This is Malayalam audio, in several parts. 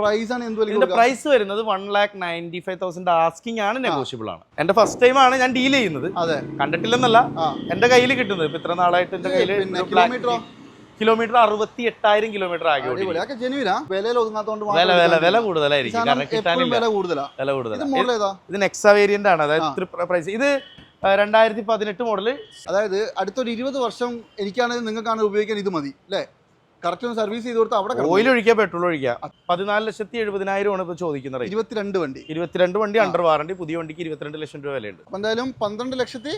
പ്രൈസ് ആണ് എന്ത് ഇതിന്റെ പ്രൈസ് വരുന്നത് one lakh ninety five thousand asking ആണ് നെഗോഷ്യബിൾ ആണ്. എന്റെ ഫസ്റ്റ് ടൈം ആണ് ഞാൻ ഡീൽ ചെയ്യുന്നത്. അതെ. കണ്ടിട്ടില്ലെന്നല്ല. എന്റെ കയ്യിൽ കിട്ടുന്നത്. ഇപ്പൊ ഇത്ര നാളായിട്ട് എന്റെ കയ്യിൽ കിലോമീറ്ററോ കിലോമീറ്റർ അറുപത്തി എട്ടായിരം കിലോമീറ്റർ ആകെ വില കൂടുതലായിരിക്കും. വില കൂടുതലാണ് മോഡൽ ഇത് നെക്സ വേരിയന്റ് ആണ്. അതായത് പ്രൈസ് ഇത് രണ്ടായിരത്തി പതിനെട്ട് മോഡൽ അതായത് അടുത്തൊരു ഇരുപത് വർഷം എനിക്കാണെങ്കിൽ നിങ്ങൾക്കാണ് ഉപയോഗിക്കാൻ ഇത് മതി അല്ലേ? കറക്റ്റ് ഒന്ന് സർവീസ് ചെയ്ത് കൊടുത്താൽ അവിടെ ഓയിൽ ഒഴിക്കുക പെട്രോൾ ഒഴിക്കുക പതിനാല് ലക്ഷത്തി എഴുപതിനായിരം ആണ് ചോദിക്കുന്നത് ഇരുപത്തിരണ്ട് വണ്ടി. ഇരുപത്തിരണ്ട് വണ്ടി അണ്ടർ വാറണ്ടി പുതിയ വണ്ടിക്ക് ഇരുപത്തിരണ്ട് ലക്ഷം രൂപ വിലയുണ്ട്. എന്തായാലും പന്ത്രണ്ട് ലക്ഷത്തി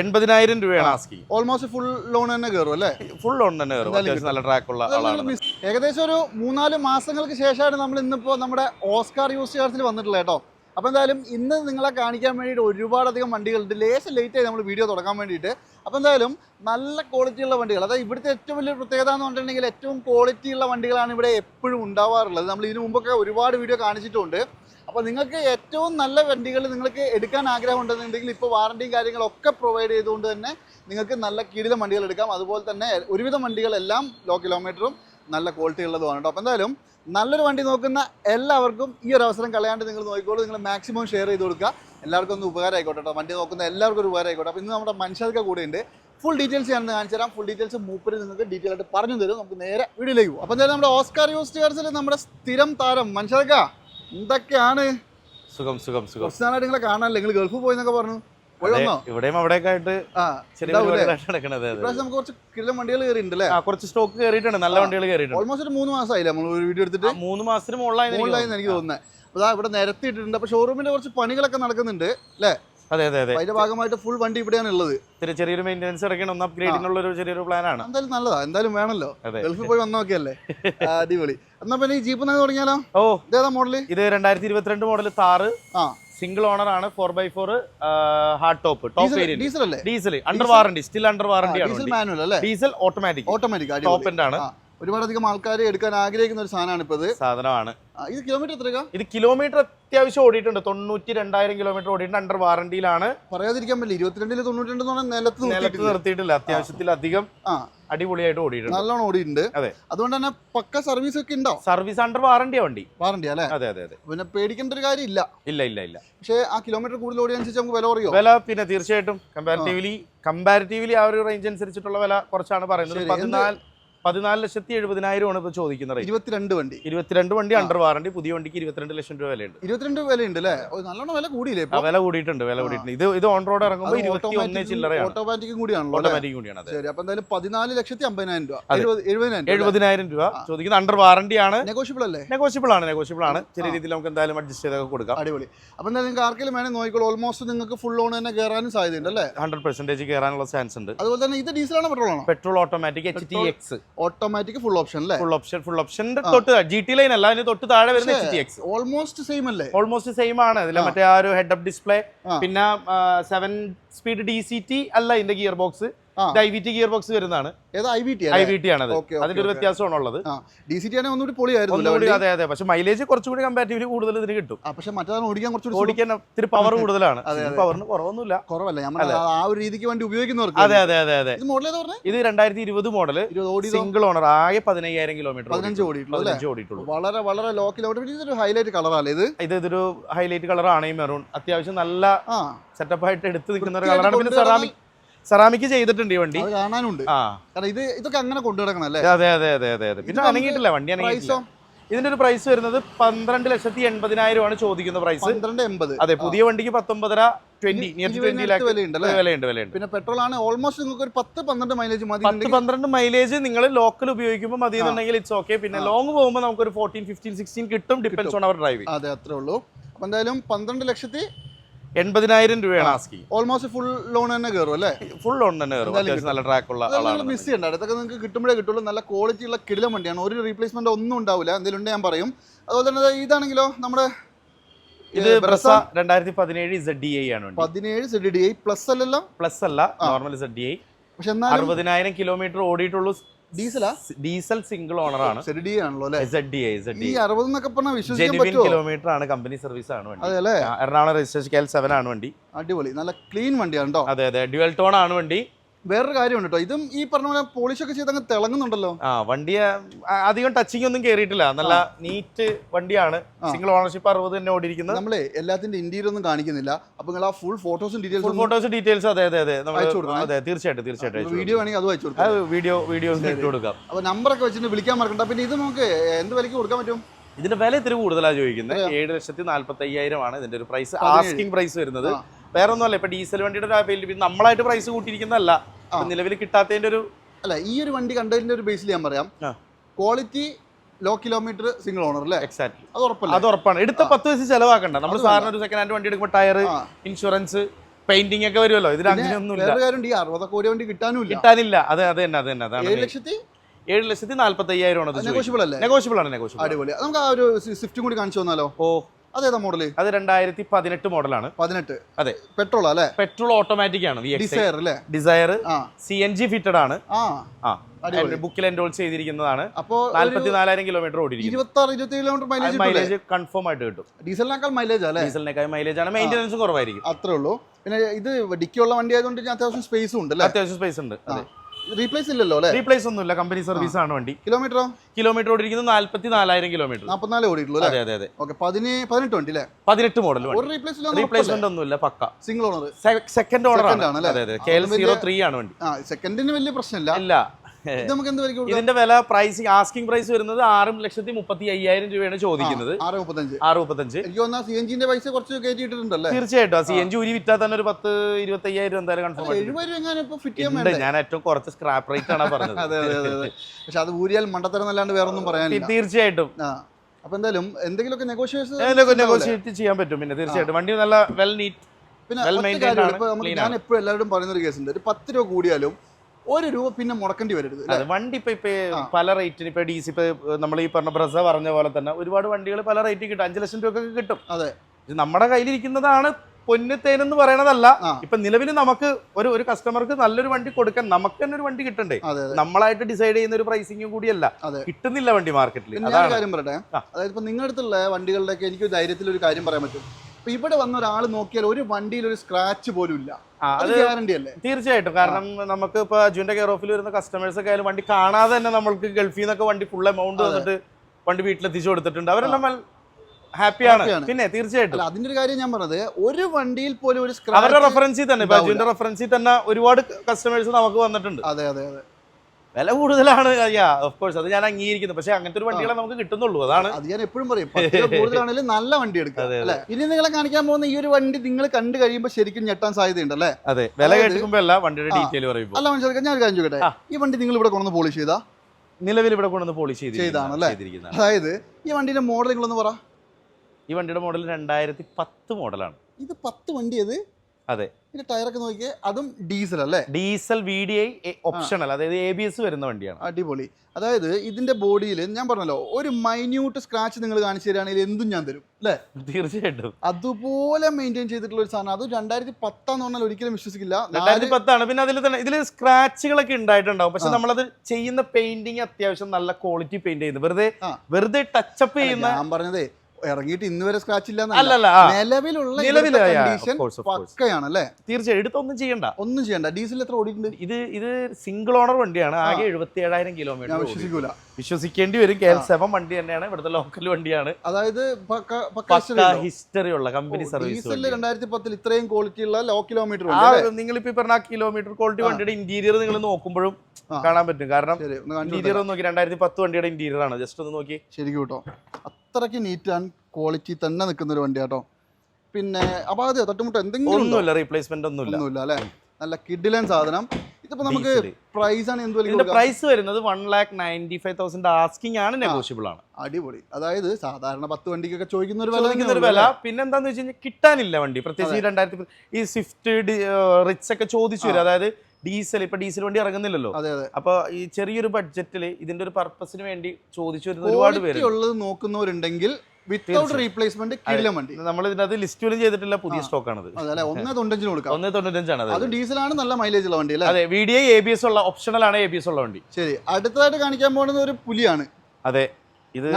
എൺപതിനായിരം രൂപയാണ് ആസ്കി ഓൾമോസ്റ്റ് ഫുൾ ലോൺ തന്നെ കയറും അല്ലേ? ഫുൾ ലോൺ തന്നെ കയറും അത്യാവശ്യം നല്ല ട്രാക്ക് ഉള്ള ആളാണ്. ഏകദേശം ഒരു മൂന്നാൽ മാസങ്ങൾക്ക് ശേഷമാണ് നമ്മൾ ഇന്നിപ്പോൾ നമ്മുടെ ഓസ്കാർ യൂസ് കാർസിൽ വന്നിട്ടുള്ളത് കേട്ടോ. അപ്പോൾ എന്തായാലും ഇന്ന് നിങ്ങളെ കാണിക്കാൻ വേണ്ടിയിട്ട് ഒരുപാടധികം വണ്ടികളുണ്ട്. ലേശം ലേറ്റ് ആയി നമ്മൾ വീഡിയോ തുടങ്ങാൻ വേണ്ടിയിട്ട്. അപ്പോൾ എന്തായാലും നല്ല ക്വാളിറ്റി ഉള്ള വണ്ടികൾ. അതായത് ഇവിടുത്തെ ഏറ്റവും വലിയ പ്രത്യേകത എന്ന് പറഞ്ഞിട്ടുണ്ടെങ്കിൽ ഏറ്റവും ക്വാളിറ്റി ഉള്ള വണ്ടികളാണ് ഇവിടെ എപ്പോഴും ഉണ്ടാവാറുള്ളത്. നമ്മൾ ഇതിനു മുമ്പൊക്കെ ഒരുപാട് വീഡിയോ കാണിച്ചിട്ടുണ്ട്. അപ്പോൾ നിങ്ങൾക്ക് ഏറ്റവും നല്ല വണ്ടികൾ നിങ്ങൾക്ക് എടുക്കാൻ ആഗ്രഹം ഉണ്ടെന്നുണ്ടെങ്കിൽ ഇപ്പോൾ വാറണ്ടിയും കാര്യങ്ങളൊക്കെ പ്രൊവൈഡ് ചെയ്തുകൊണ്ട് തന്നെ നിങ്ങൾക്ക് നല്ല കീഴിലെ വണ്ടികൾ എടുക്കാം. അതുപോലെ തന്നെ ഒരുവിധം വണ്ടികളെല്ലാം ലോ കിലോമീറ്ററും നല്ല ക്വാളിറ്റി ഉള്ളതുമാണ് കേട്ടോ. അപ്പോൾ എന്തായാലും നല്ലൊരു വണ്ടി നോക്കുന്ന എല്ലാവർക്കും ഈ ഒരു അവസരം കളയാണ്ട് നിങ്ങൾ നോക്കിക്കോളൂ. നിങ്ങൾ മാക്സിമം ഷെയർ ചെയ്ത് കൊടുക്കുക. എല്ലാവർക്കും ഒന്ന് ഉപകാരമായിക്കോട്ടെ കേട്ടോ വണ്ടി നോക്കുന്ന എല്ലാവർക്കും ഒരു ഉപകാരമായിക്കോട്ടെ. അപ്പോൾ ഇന്ന് നമ്മുടെ മനുഷ്യർക്ക് കൂടെ ഉണ്ട് ഫുൾ ഡീറ്റെയിൽസ് ഞാൻ കാണിച്ചു തരാം. ഫുൾ ഡീറ്റെയിൽസ് മൂപ്പര് നിങ്ങൾക്ക് ഡീറ്റെയിൽ ആയിട്ട് പറഞ്ഞു തരും. നമുക്ക് നേരെ വീഡിയോയിലേക്ക് പോകും. അപ്പോൾ എന്തായാലും നമ്മുടെ ഓസ്കാർ യൂസ് കാർസിൽ നമ്മുടെ സ്ഥിരം താരം മനുഷ്യർക്ക എന്തൊക്കെയാണ്? സുഖം സുഖം സുഖം. കുറച്ച് നാളായിട്ട് നിങ്ങളെ കാണാനല്ലേ? നിങ്ങൾ ഗൾഫ് പോയി എന്നൊക്കെ പറഞ്ഞു. ഇവിടെയും അവിടെയൊക്കെ ആയിട്ട് ചെറിയ നടക്കണത് നമുക്ക് കുറച്ച് കിലോ വണ്ടികൾ കയറിയിട്ടുണ്ട് അല്ലേ? ആ കുറച്ച് സ്റ്റോക്ക് കയറിയിട്ടുണ്ട് നല്ല വണ്ടികൾ കയറിയിട്ടുണ്ട്. ഓൾമോസ്റ്റ് ഒരു മൂന്ന് മാസമായില്ലേ നമ്മൾ ഒരു വീഡിയോ എടുത്തിട്ട്? മൂന്ന് മാസത്തിന് മുകളിലായി എനിക്ക് മുകളിലായി എനിക്ക് തോന്നുന്നത്. അപ്പോൾ ദാ ഇവിടെ നിരത്തിയിട്ടുണ്ട് അപ്പോൾ ഷോറൂമിന്റെ കുറച്ച് പണികളൊക്കെ നടക്കുന്നുണ്ട് അല്ലേ? അതെ അതെ അതെ. അതിന്റെ ഭാഗമായിട്ട് ഫുൾ വണ്ടി ഇവിടെയാണ് ഉള്ളത്. ചെറിയ ചെറിയൊരു മെയിന്റെനൻസ് ഇറക്കണം ഒന്ന് അപ്ഗ്രേഡിനുള്ള ഒരു ചെറിയൊരു പ്ലാനാണ് ആണ്. എന്തായാലും നല്ലതാ. എന്തായാലും വേണമല്ലോ അതെ. ഗൾഫിൽ പോയി വന്നോക്കെയല്ലേ? അടിപൊളി. എന്നാ പിന്നെ ഈ ജീപ്പ് തുടങ്ങിയാലോ? ഓ. ഇതേതാ മോഡൽ ഇത് രണ്ടായിരത്തി ഇരുപത്തിരണ്ട് മോഡൽ താറ് ആ. സിംഗിൾ ഓണർ ആണ് four by four hard top. Top diesel under warranty still under warranty ആണ് diesel automatic automatic top end ആണ്. ഒരുപാടധികം ആൾക്കാർ എടുക്കാൻ ആഗ്രഹിക്കുന്ന ഒരു സാധനമാണ് ഇപ്പോൾ ഇത്. സാധനമാണ്. ഇത് കിലോമീറ്റർ എത്ര ഇത് കിലോമീറ്റർ അത്യാവശ്യം ഓടിയിട്ടുണ്ട്. തൊണ്ണൂറ്റി രണ്ടായിരം കിലോമീറ്റർ ഓടിയിട്ടുണ്ട്. അണ്ടർ വാറണ്ടിയിലാണ് പറയാതിരിക്കാൻ പറ്റില്ല. ഇരുപത്തിരണ്ടിൽ തൊണ്ണൂറ്റിരണ്ട് എന്ന് പറഞ്ഞാൽ നിലത്ത് നിലത്ത് നിർത്തിയിട്ടില്ല? അത്യാവശ്യത്തിൽ അധികം ആ. അടിപൊളിയായിട്ട് ഓടിയിട്ടുണ്ട്. നല്ലോണം ഓടിയിട്ടുണ്ട്. അതെ. അതുകൊണ്ട് തന്നെ പക്ക സർവീസ് ഒക്കെ ഉണ്ടോ? സർവീസ് അണ്ടർ വാറണ്ടിയാ വണ്ടി. വാറണ്ടി അല്ലേ? അതെ അതെ അതെ. പിന്നെ പേടിക്കേണ്ട ഒരു കാര്യമില്ല. ഇല്ല ഇല്ല ഇല്ല. പക്ഷേ ആ കിലോമീറ്റർ കൂടുതൽ ഓടിയനുസരിച്ച് നമുക്ക് വില കുറയോ വില പിന്നെ തീർച്ചയായിട്ടും കമ്പാരിറ്റീവ്ലി കമ്പാരിറ്റീവ്ലി ആ ഒരു റേഞ്ച് അനുസരിച്ചിട്ടുള്ള വില കുറച്ചാണ് പറയുന്നത്? പതിനാല് പതിനാല് ലക്ഷത്തി എഴുപതിനായിരം ആണ് ഇപ്പോൾ ചോദിക്കുന്ന റേറ്റ് ഇരുപത്തിരണ്ട് വണ്ടി. ഇരുപത്തിരണ്ട് വണ്ടി അണ്ടർ വാറണ്ടി പുതിയ വണ്ടിക്ക് ഇരുപത്തിരണ്ട് ലക്ഷം രൂപ വിലയുണ്ട്. ഇരുപത്തിരണ്ട് വിലയുണ്ട് അല്ലേ? നല്ലോണം വില കൂടിയില്ലേ ആ വില കൂടിയിട്ടുണ്ട് വില കൂടിയിട്ടുണ്ട്. ഇത് ഇത് ഓൺ റോഡ് ഇറങ്ങുമ്പോൾ ഇരുപത്തി ഒന്ന് ചില്ലറയാണ്. ഓട്ടോമാറ്റിക്കും കൂടിയാണല്ലോ ഓട്ടോമാറ്റിക്കും ഓട്ടോമാറ്റിക് കൂടിയാണ് അതെ. ശരി അപ്പൊ എന്തായാലും പതിനാല് ലക്ഷത്തി അമ്പതിനായിരം രൂപ. എഴുപതിനായിരം രൂപ എഴുപതിനായിരം രൂപ ചോദിക്കുന്ന അണ്ടർ വാറണ്ടി ആണ്. നെഗോഷ്യബിൾ അല്ലേ? നെഗോഷ്യബിൾ ആണ് നെഗോഷ്യബിൾ ആണ്. ചെറിയ രീതിയിൽ നമുക്ക് എന്തായാലും അഡ്ജസ്റ്റ് ചെയ്തൊക്കെ കൊടുക്കാം. അടിപൊളി. അപ്പൊ എന്തായാലും നിങ്ങൾക്ക് ആർക്കെങ്കിലും വേണേൽ നോക്കിക്കോളൂ. ഓൾമോസ്റ്റ് നിങ്ങൾക്ക് ഫുൾ ഓൺ തന്നെ കയറാനും സാധ്യതയുണ്ട് അല്ലേ? ഹൺഡ്രഡ് പെർസെന്റേജ് കയറാനുള്ള ചാൻസ് ഉണ്ട്. അതുപോലെ തന്നെ ഇത് ഡീസലാണോ പെട്രോൾ ആണോ? Petrol automatic H T X automatic full option അല്ലേ? ഫുൾ ഓപ്ഷൻ ഫുൾ ഓപ്ഷന്റെ തൊട്ട് ജി ടി ലൈൻ അല്ല അതിന് തൊട്ട് താഴെ വരുന്ന H T X almost same അല്ലേ? ഓൾമോസ്റ്റ് സെയിം ആണ്. ഇതിലെ മറ്റേ ആ ഒരു ഹെഡ് അപ്പ് ഡിസ്പ്ലേ പിന്നെ seven speed D C T അല്ല ഇതിന്റെ gear box. I V T gear box വരുന്നതാണ്. ഐ വി ടി ആണത്. അതിന്റെ ഒരു. വ്യത്യാസമാണ് ഉള്ളത് ഡി സി ടി ആണെങ്കിൽ ഒന്നുകൂടി പൊളിയായിരുന്നു അതെ അതെ. പക്ഷെ മൈലേജ് കുറച്ചുകൂടി കമ്പാരിറ്റീവ്ലി കൂടുതൽ ഇതിന് കിട്ടും. പക്ഷെ മറ്റേതാണ് ഓടിക്കാൻ കുറച്ചുകൂടി ഓടിക്കാൻ ഇത്തിരി പവർ കൂടുതലാണ്. പവറിന് കുറവൊന്നുമില്ല. കുറവല്ല? നമ്മൾ ആ ഒരു രീതിക്ക് വേണ്ടി ഉപയോഗിക്കുന്നവർക്ക്. അതെ അതെ അതെ അതെ. ഇത് മോഡൽ ഇത് രണ്ടായിരത്തി ഇരുപത് മോഡൽ സിംഗിൾ ഓണർ ആകെ പതിനയ്യായിരം കിലോമീറ്റർ പതിനഞ്ച് ഓടിയിട്ടുള്ളൂ വളരെ വളരെ ലോ കിലോമീറ്റർ ഇതൊരു ഹൈലൈറ്റ് കളറല്ലേ ഇത്? ഇത് ഇതൊരു ഹൈലൈറ്റ് കളർ ആണ് ഈ മെറൂൺ അത്യാവശ്യം നല്ല സെറ്റപ്പ് ആയിട്ട് എടുത്ത് നിൽക്കുന്ന ഒരു കളറാണ്. പിന്നെ സെറാമിക് സെറാമിക് ചെയ്തിട്ടുണ്ട് ഈ വണ്ടി. കാണാനുണ്ട്. ആ. കാരണം ഇത് ഇതൊക്കെ അങ്ങനെ കൊണ്ടുനടക്കണല്ലേ അല്ലേ അതെ അതെ അതെ അതെ അതെ പിന്നെ നമുക്ക് അനങ്ങിയിട്ടില്ല വണ്ടി അനങ്ങിയിട്ടില്ല. ഇതിന്റെ ഒരു പ്രൈസ് വരുന്നത് പന്ത്രണ്ട് ലക്ഷത്തി എൺപതിനായിരം ആണ് ചോദിക്കുന്ന പ്രൈസ് പന്ത്രണ്ട് എൺപത്. അതെ പുതിയ വണ്ടിക്ക് പത്തൊമ്പതര ട്വന്റി നിയർ ട്വന്റി ഇരുപതിനടുത്ത് ലാക്ക് വിലയുണ്ട് വിലയുണ്ട് വിലയുണ്ട്. പിന്നെ പെട്രോൾ ആണ് ഓൾമോസ്റ്റ് നിങ്ങൾക്ക് ഒരു പത്ത് പന്ത്രണ്ട് മൈലേജ് മതി പത്ത് പന്ത്രണ്ട് മൈലേജ് നിങ്ങൾ ലോക്കൽ ഉപയോഗിക്കുമ്പോൾ മതി എന്നുണ്ടെങ്കിൽ ഇറ്റ്സ് ഓക്കെ പിന്നെ ലോങ് പോകുമ്പോൾ നമുക്ക് ഒരു ഫോർട്ടീൻ ഫിഫ്റ്റീൻ സിക്സ്റ്റീൻ കിട്ടും. ഡിപ്പെൻസ് ഓൺ അവർ ഡ്രൈവിംഗ് അതെ അത്രേ ഉള്ളൂ. അപ്പൊ എന്തായാലും പന്ത്രണ്ട് ലക്ഷത്തി എൺപതിനായിരം രൂപയാണ് ആസ്കി ഓൾമോസ്റ്റ് ഫുൾ ലോൺ തന്നെ കയറും അല്ലേ? ഫുൾ ലോൺ തന്നെ കയറും അത്യാവശ്യം നല്ല ട്രാക്ക് ഉള്ള ആളാണ് മിസ് ചെയ്യണ്ട. അടുത്തൊക്കെ നിങ്ങൾക്ക് കിട്ടുമ്പോഴേ കിട്ടുള്ളൂ. നല്ല ക്വാളിറ്റി ഉള്ള കിടിലം വണ്ടിയാണ്. ഒരു റീപ്ലേസ്മെന്റ് ഒന്നും ഉണ്ടാവില്ല. എന്തെങ്കിലും ഉണ്ട് ഞാൻ പറയും. അതുപോലെ തന്നെ ഇതാണെങ്കിലോ നമ്മുടെ ഇത് ബ്രസ രണ്ടായിരത്തി പതിനേഴ് ഇസഡ് ഡി ഐ ആണ് പതിനേഴ് സെഡ് ഡി ഐ പ്ലസ് അല്ലല്ലോ? പ്ലസ് അല്ല നോർമൽ സെഡ് ഡി ഐ പക്ഷെ അറുപതിനായിരം കിലോമീറ്റർ ഓടിയിട്ടുള്ളൂ. ഡീസലാ? ഡീസൽ സിംഗിൾ ഓണർ ആണ് കിലോമീറ്റർ ആണ് കമ്പനി സർവീസ് ആണ് വണ്ടി. അല്ലേ Ernakulam registration K L seven ആണ് വണ്ടി. അടിപൊളി. നല്ല ക്ലീൻ വണ്ടിയാണ് അതെ അതെ. ഡ്യുവൽ ടോൺ ആണ് വണ്ടി. വേറൊരു കാര്യമുണ്ട് കേട്ടോ ഇതും ഈ പറഞ്ഞ പോലെ പോളിഷ് ഒക്കെ ചെയ്ത് അങ്ങ് തിളങ്ങുന്നുണ്ടല്ലോ. ആ വണ്ടിയെ അധികം ടച്ചിങ് ഒന്നും കേറിയിട്ടില്ല. നല്ല നീറ്റ് വണ്ടിയാണ്. സിംഗിൾ ഓണർഷിപ്പ് അറുപത് തന്നെ ഓടിയിരിക്കുന്നത്. നമ്മളെ എല്ലാത്തിന്റെ ഇന്റീരിയർ ഒന്നും കാണിക്കുന്നില്ല. അപ്പൊ നിങ്ങൾ ആ ഫുൾ ഫോട്ടോസും ഡീറ്റെയിൽസ് ഫോട്ടോസ് ഡീറ്റെയിൽസ് അതെ അതെ അതെ. അതെ തീർച്ചയായിട്ടും തീർച്ചയായിട്ടും വീഡിയോ വേണമെങ്കിൽ അത് വായിച്ചു കൊടുക്കാം. വീഡിയോ വീഡിയോ ഇട്ട് കൊടുക്കാം. അപ്പൊ നമ്പറൊക്കെ വെച്ചിട്ട് വിളിക്കാൻ മറക്കണ്ട. പിന്നെ ഇത് നമുക്ക് എന്ത് വിലക്ക് കൊടുക്കാൻ പറ്റും? ഇതിന്റെ വില ഇത്തിരി കൂടുതലാണ് ചോദിക്കുന്നത് ഏഴ് ലക്ഷത്തി നാല്പത്തി അയ്യായിരം ആണ് ഇതിന്റെ ഒരു പ്രൈസ് ആസ്കിംഗ് പ്രൈസ് വരുന്നത്. വേറെ ഒന്നുമല്ല ഇപ്പൊ ഡീസൽ വണ്ടിയുടെ ഒരു അവൈലബിൾ നമ്മളായിട്ട് പ്രൈസ് കൂട്ടിയിരിക്കുന്നതല്ല. നിലവിൽ കിട്ടാത്തതിന്റെ ഒരു അല്ല ഈ ഒരു വണ്ടി കണ്ടതിന്റെ ഒരു ബേസിൽ ഞാൻ പറയാം. Quality low kilometre single owner അല്ലേ എക്സാക്ട് അത് ഉറപ്പല്ലേ? അത് ഉറപ്പാണ്. എടുത്ത പത്ത് പൈസ ചെലവാക്കണ്ട. നമ്മൾ സാറിന് ഒരു സെക്കൻഡ് ഹാൻഡ് വണ്ടി എടുക്കുമ്പോൾ ടയർ. ഇൻഷുറൻസ് പെയിന്റിംഗ് ഒക്കെ വരുമല്ലോ. ഇതിന് അങ്ങനെയൊന്നുമില്ല കാര്യം ഈ അറുപതൊക്കെ ഒരു വണ്ടി കിട്ടാനും കിട്ടാനില്ല. അതെ അതെ തന്നെ അതെ തന്നെ അതാണ് ഏഴ്. ലക്ഷത്തി? ഏഴ് ലക്ഷത്തി നാല്പത്തി അയ്യായിരം ആണ് നെഗോഷ്യബിൾ അല്ലേ? നെഗോഷ്യബിൾ ആണ് നെഗോഷ്യബിൾ അടിപൊളി. നമുക്ക് ആ ഒരു സ്വിഫ്റ്റും കൂടി കാണിച്ചു തന്നാലോ? ഓ. അതേതാ മോഡൽ അത് രണ്ടായിരത്തി പതിനെട്ട് മോഡലാണ് പതിനെട്ട്. അതെ. പെട്രോൾ അല്ലേ പെട്രോൾ ഓട്ടോമാറ്റിക് ആണ് ഡിസയർ അല്ലേ? Dzire C N G fitted ആണ്. ബുക്കിൽ എൻറോൾ ചെയ്തിരിക്കുന്നതാണ്. അപ്പോൾ നാല്പത്തി നാലായിരം കിലോമീറ്റർ ഇരുപത്തി ഇരുപത്തി കിലോമീറ്റർ മൈലേജ് മൈലേജ് കൺഫേം ആയിട്ട് കിട്ടും. ഡീസലിനേക്കാൾ മൈലേജ് അല്ലേ? ഡീസലിനേക്കാൾ മൈലേജ് ആണ്. മെയിന്റെനൻസ് കുറവായിരിക്കും. അത്രേ ഉള്ളൂ. പിന്നെ ഇത് ഡിക്കിയുള്ള വണ്ടി ആയതുകൊണ്ട് അത്യാവശ്യം സ്പേസും ഉണ്ട് അല്ലേ അത്യാവശ്യം സ്പേസ് ഉണ്ട്. അതെ. റീപ്ലേസ് ഇല്ലല്ലോ അല്ലേ? റീപ്ലേസ് ഒന്നുമില്ല. കമ്പനി സർവീസ് ആണ് വണ്ടി. കിലോമീറ്ററോ കിലോമീറ്റർ ഓടിയിരിക്കുന്നത് നാല്പത്തി നാലായിരം കിലോമീറ്റർ നാൽപ്പത്തിനാല് ഓടിയിട്ടുള്ളൂ അതെ അതെ അതെ. ഓക്കെ പതിന് പതിനെട്ട് വണ്ടി അല്ലേ? പതിനെട്ട് മോഡൽ ഒരു റീപ്ലേസ് ഇല്ല റീപ്ലേസ്മെന്റ് ഒന്നുമില്ല pucca. Single owner second owner ആണ്? അതെ അതെ. കെ എൽ സീറോ ത്രീ ആണ് വണ്ടി. സെക്കൻഡിന് വലിയ പ്രശ്നമില്ല. ഇല്ല. ഇത് നമുക്ക് എന്ത് വിലക്ക് ഇതിന്റെ വില പ്രൈസ് ആസ്കിംഗ് പ്രൈസ് വരുന്നത് ആറ് ലക്ഷത്തി മുപ്പത്തി അയ്യായിരം രൂപയാണ് ചോദിക്കുന്നത്. ആറ് മുപ്പത്തഞ്ച്. ആറ് മുപ്പത്തഞ്ച്. എനിക്ക് തോന്നുന്ന സി എൻ ജിന്റെ പൈസ കുറച്ച് കയറ്റി ഇട്ടിട്ടുണ്ടല്ലേ തീർച്ചയായിട്ടും സി എൻ ജി ഉരി വിറ്റാൽ തന്നെ ഒരു പത്ത് ഇരുപത്തി അയ്യായിരം എന്തായാലും കൺഫേം ആയിട്ട് എഴുപത് എങ്ങനെ ഇപ്പൊ ഫിറ്റ് ചെയ്യാൻ ഉണ്ട് ഞാൻ ഏറ്റവും കുറച്ച് സ്ക്രാപ്പ് റേറ്റ് ആണ് പറഞ്ഞത്. അതെ അതെ അതെ പക്ഷെ അത് ഊരിയാൽ മണ്ടത്തരം എന്നല്ലാണ്ട് വേറെ ഒന്നും പറയാനില്ല തീർച്ചയായിട്ടും അപ്പൊ എന്തായാലും എന്തെങ്കിലുമൊക്കെ നെഗോഷിയേഷൻ നെഗോഷിയേറ്റ് ചെയ്യാൻ പറ്റും പിന്നെ തീർച്ചയായിട്ടും. വണ്ടി നല്ല വെൽ നീറ്റ് പിന്നെ ഞാൻ എപ്പോഴും എല്ലാവരും പറയുന്ന ഒരു കേസുണ്ട് ഒരു പത്ത് രൂപ കൂടിയാലും ഒരു രൂപ പിന്നെ മുടക്കേണ്ടി വരരുത് അതെ വണ്ടി ഇപ്പൊ ഇപ്പൊ പല റേറ്റിന് ഇപ്പൊ ഡി സി ഇപ്പൊ നമ്മൾ ഈ പറഞ്ഞ ബ്രസ പറഞ്ഞ പോലെ തന്നെ ഒരുപാട് വണ്ടികൾ പല റേറ്റ് കിട്ടും. അഞ്ച് ലക്ഷം രൂപ കിട്ടും. അതെ. നമ്മുടെ കയ്യിലിരിക്കുന്നതാണ് പൊന്ന് തേനെന്ന് പറയണതല്ല. ഇപ്പൊ നിലവിൽ നമുക്ക് ഒരു ഒരു കസ്റ്റമർക്ക് നല്ലൊരു വണ്ടി കൊടുക്കാൻ നമുക്ക് തന്നെ ഒരു വണ്ടി കിട്ടണ്ടേ? നമ്മളായിട്ട് ഡിസൈഡ് ചെയ്യുന്ന ഒരു പ്രൈസിംഗും കൂടിയല്ല. കിട്ടുന്നില്ല വണ്ടി മാർക്കറ്റിൽ കാര്യം പറയട്ടെ? അതായത് ഇപ്പൊ നിങ്ങളുടെ അടുത്തുള്ള വണ്ടികളുടെയൊക്കെ എനിക്ക് ധൈര്യത്തിൽ ഒരു കാര്യം പറയാൻ പറ്റും. ഇപ്പൊ ഇവിടെ വന്ന ഒരാൾ നോക്കിയാൽ ഒരു വണ്ടിയിൽ ഒരു സ്ക്രാച്ച് പോലും ഇല്ല. അത് ഗ്യാരണ്ടി അല്ലേ? തീർച്ചയായിട്ടും. കാരണം നമുക്ക് ഇപ്പൊ അജുവിന്റെ കെയർ ഓഫിൽ വരുന്ന കസ്റ്റമേഴ്സ് ഒക്കെ ആയാലും വണ്ടി കാണാതെ തന്നെ നമ്മൾക്ക് ഗൾഫിൽ നിന്നൊക്കെ വണ്ടി ഫുൾ എമൗണ്ട് വന്നിട്ട് വണ്ടി വീട്ടിലെത്തിച്ചു കൊടുത്തിട്ടുണ്ട്. അവരെല്ലാം ഹാപ്പിയാണ് പിന്നെ തീർച്ചയായിട്ടും. അതിന്റെ ഒരു കാര്യം ഞാൻ പറഞ്ഞത് ഒരു വണ്ടിയിൽ പോലും ഒരു അവരുടെ റെഫറൻസിൽ തന്നെ അജുവിന്റെ റെഫറൻസിൽ തന്നെ ഒരുപാട് കസ്റ്റമേഴ്സ് നമുക്ക് വന്നിട്ടുണ്ട്. അതെ അതെ അതെ. വില കൂടുതലാണ്. അയ്യാ ഓഫ് കോഴ്സ് അത് ഞാൻ അംഗീകരിക്കുന്നു. പക്ഷെ അങ്ങനത്തെ ഒരു വണ്ടികളെ നമുക്ക് കിട്ടുന്നുള്ളൂ അതാണ്. അത് ഞാൻ എപ്പോഴും പറയും കൂടുതലാണെങ്കിലും നല്ല വണ്ടി എടുക്കുക അതെ. ഇനി നിങ്ങളെ കാണിക്കാൻ പോകുന്ന ഈ ഒരു വണ്ടി നിങ്ങൾ കണ്ടു കഴിയുമ്പോൾ ശരിക്കും ഞെട്ടാൻ സാധ്യതയുണ്ട് അല്ലേ? അതെ വില കേട്ടുമ്പോ അല്ല വണ്ടിയുടെ. ഡീറ്റെയിൽ പറയുമ്പോൾ. അല്ല മനസ്സിലാക്കാൻ ഞാൻ ഒരു കാര്യം ചോദിക്കട്ടെ? ഈ വണ്ടി നിങ്ങൾ ഇവിടെ കൊണ്ടുവന്ന് പോളിഷ് ചെയ്താ? നിലവിൽ ഇവിടെ കൊണ്ടുവന്ന് പോളിഷ് ചെയ്താണ് അതായത് ഈ വണ്ടിയുടെ മോഡൽ നിങ്ങളൊന്ന് പറ. ഈ വണ്ടിയുടെ മോഡൽ രണ്ടായിരത്തി പത്ത് മോഡലാണ് ഇത് പത്ത് വണ്ടി അത് അതെ. ഇതിന്റെ ടയറൊക്കെ നോക്കിയേ അതും ഡീസൽ അല്ലേ? Diesel V D I optional അതായത് എ ബി എസ് വരുന്ന വണ്ടിയാണ്. അടിപൊളി. അതായത് ഇതിന്റെ ബോഡിയിൽ ഞാൻ പറഞ്ഞല്ലോ ഒരു മൈന്യൂട്ട് സ്ക്രാച്ച് നിങ്ങൾ കാണിച്ചു തരികയാണെങ്കിൽ എന്തും ഞാൻ തരും അല്ലേ? തീർച്ചയായിട്ടും. അതുപോലെ മെയിന്റെയിൻ ചെയ്തിട്ടുള്ള ഒരു സാധനം. അത് രണ്ടായിരത്തി പത്താന്ന് പറഞ്ഞാൽ ഒരിക്കലും വിശ്വസിക്കില്ല. രണ്ടായിരത്തി പത്താണ് പിന്നെ അതിൽ തന്നെ ഇതിൽ സ്ക്രാച്ചുകളൊക്കെ ഉണ്ടായിട്ടുണ്ടാവും. പക്ഷെ. നമ്മളത് ചെയ്യുന്ന പെയിന്റിങ് അത്യാവശ്യം നല്ല ക്വാളിറ്റി പെയിന്റ് ചെയ്യുന്നത് വെറുതെ വെറുതെ ടച്ചപ്പ് ചെയ്യുന്ന ഞാൻ പറഞ്ഞതേ ഇറങ്ങിയിട്ട് ഇന്ന് വരെ സ്ക്രാച്ച് ഇല്ല അല്ലല്ല നിലവിലുള്ള നിലവിലെ. പക്കയാണ് അല്ലേ? തീർച്ചയായും എടുത്തൊന്നും ചെയ്യണ്ട. ഒന്നും ചെയ്യണ്ട. ഡീസൽ എത്ര ഓടിയിട്ടുണ്ട്? ഇത് ഇത് സിംഗിൾ ഓണർ വണ്ടിയാണ്. ആകെ എഴുപത്തി ഏഴായിരം കിലോമീറ്റർ വിശ്വസിക്കൂല. വിശ്വസിക്കേണ്ടി വരും. കെ എൽ സെവൻ വണ്ടി തന്നെയാണ്. ഇവിടുത്തെ ലോക്കൽ വണ്ടിയാണ്. അതായത് ഹിസ്റ്ററി ഉള്ള കമ്പനി സർവീസ് രണ്ടായിരത്തി പത്തിൽ ഇത്രയും ക്വാളിറ്റി ഉള്ള ലോ കിലോമീറ്റർ നിങ്ങൾ ഇപ്പൊ പറഞ്ഞ ആ കിലോമീറ്റർ ക്വാളിറ്റി വണ്ടിയുടെ ഇന്റീരിയർ നിങ്ങൾ നോക്കുമ്പോഴും കാണാൻ പറ്റും. കാരണം ഇന്റീരിയർ നോക്കി. രണ്ടായിരത്തി പത്ത് വണ്ടിയുടെ ഇന്റീരിയർ ആണ്. ജസ്റ്റ് ഒന്ന് നോക്കി. ശരിക്കും കേട്ടോ. അത്രയ്ക്ക് നീറ്റ് ആൻഡ് ക്വാളിറ്റി തന്നെ നിൽക്കുന്ന ഒരു വണ്ടി കേട്ടോ പിന്നെ അപാകതയോ തട്ടുമുട്ടോ എന്തെങ്കിലും? ഒന്നുമില്ല റീപ്ലേസ്മെന്റ് ഒന്നുമില്ല. ഒന്നുമില്ല അല്ലേ? നല്ല കിഡിലൻ സാധനം. ഇതിപ്പോ നമുക്ക് പ്രൈസ് ആണ് എന്ത് പ്രൈസ് വരുന്നത് one lakh ninety five thousand asking ആണ് നെഗോഷ്യബിൾ ആണ്. അടിപൊളി. അതായത് സാധാരണ പത്ത് വണ്ടിക്കൊക്കെ ചോദിക്കുന്ന ഒരു വില ഒരു വില. പിന്നെ എന്താന്ന് വെച്ച് കഴിഞ്ഞാൽ കിട്ടാനില്ല വണ്ടി. പ്രത്യേകിച്ച് ഈ രണ്ടായിരത്തി ഈ സ്വിഫ്റ്റ് റിച്ച് ഒക്കെ ചോദിച്ചു വരും. അതായത് ഡീസൽ ഇപ്പൊ ഡീസൽ വണ്ടി ഇറങ്ങുന്നില്ലല്ലോ. അതെ അതെ. അപ്പൊ ഈ ചെറിയൊരു ബഡ്ജറ്റിൽ ഇതിന്റെ ഒരു പർപ്പസിന് വേണ്ടി ചോദിച്ചു വരുന്ന ഒരുപാട് പേര് ഉള്ളത് നോക്കുന്നവരുണ്ടെങ്കിൽ വിത്തൗട്ട്. റീപ്ലേസ്മെന്റ് കിടിലം വണ്ടി. നമ്മൾ ഇതിനകത്ത് ലിസ്റ്റ് പോലും ചെയ്തിട്ടില്ല പുതിയ സ്റ്റോക്ക് ആണ് അതല്ലേ ഒന്നേ തൊണ്ടഞ്ചിന് കൊടുക്കാം. ഒന്ന് തൊണ്ണൂറ്റഞ്ചാണ് അത്. അത് ഡീസലാണ് നല്ല മൈലേജ് ഉള്ള വണ്ടി അല്ലേ? അതെ V D A B S ഉള്ള ഓപ്ഷണൽ ആണ് എ ബി എസ് ഉള്ള വണ്ടി. ശരി. അടുത്തതായിട്ട് കാണിക്കാൻ പോകുന്നത് ഒരു പുലിയാണ്. അതെ ഇത്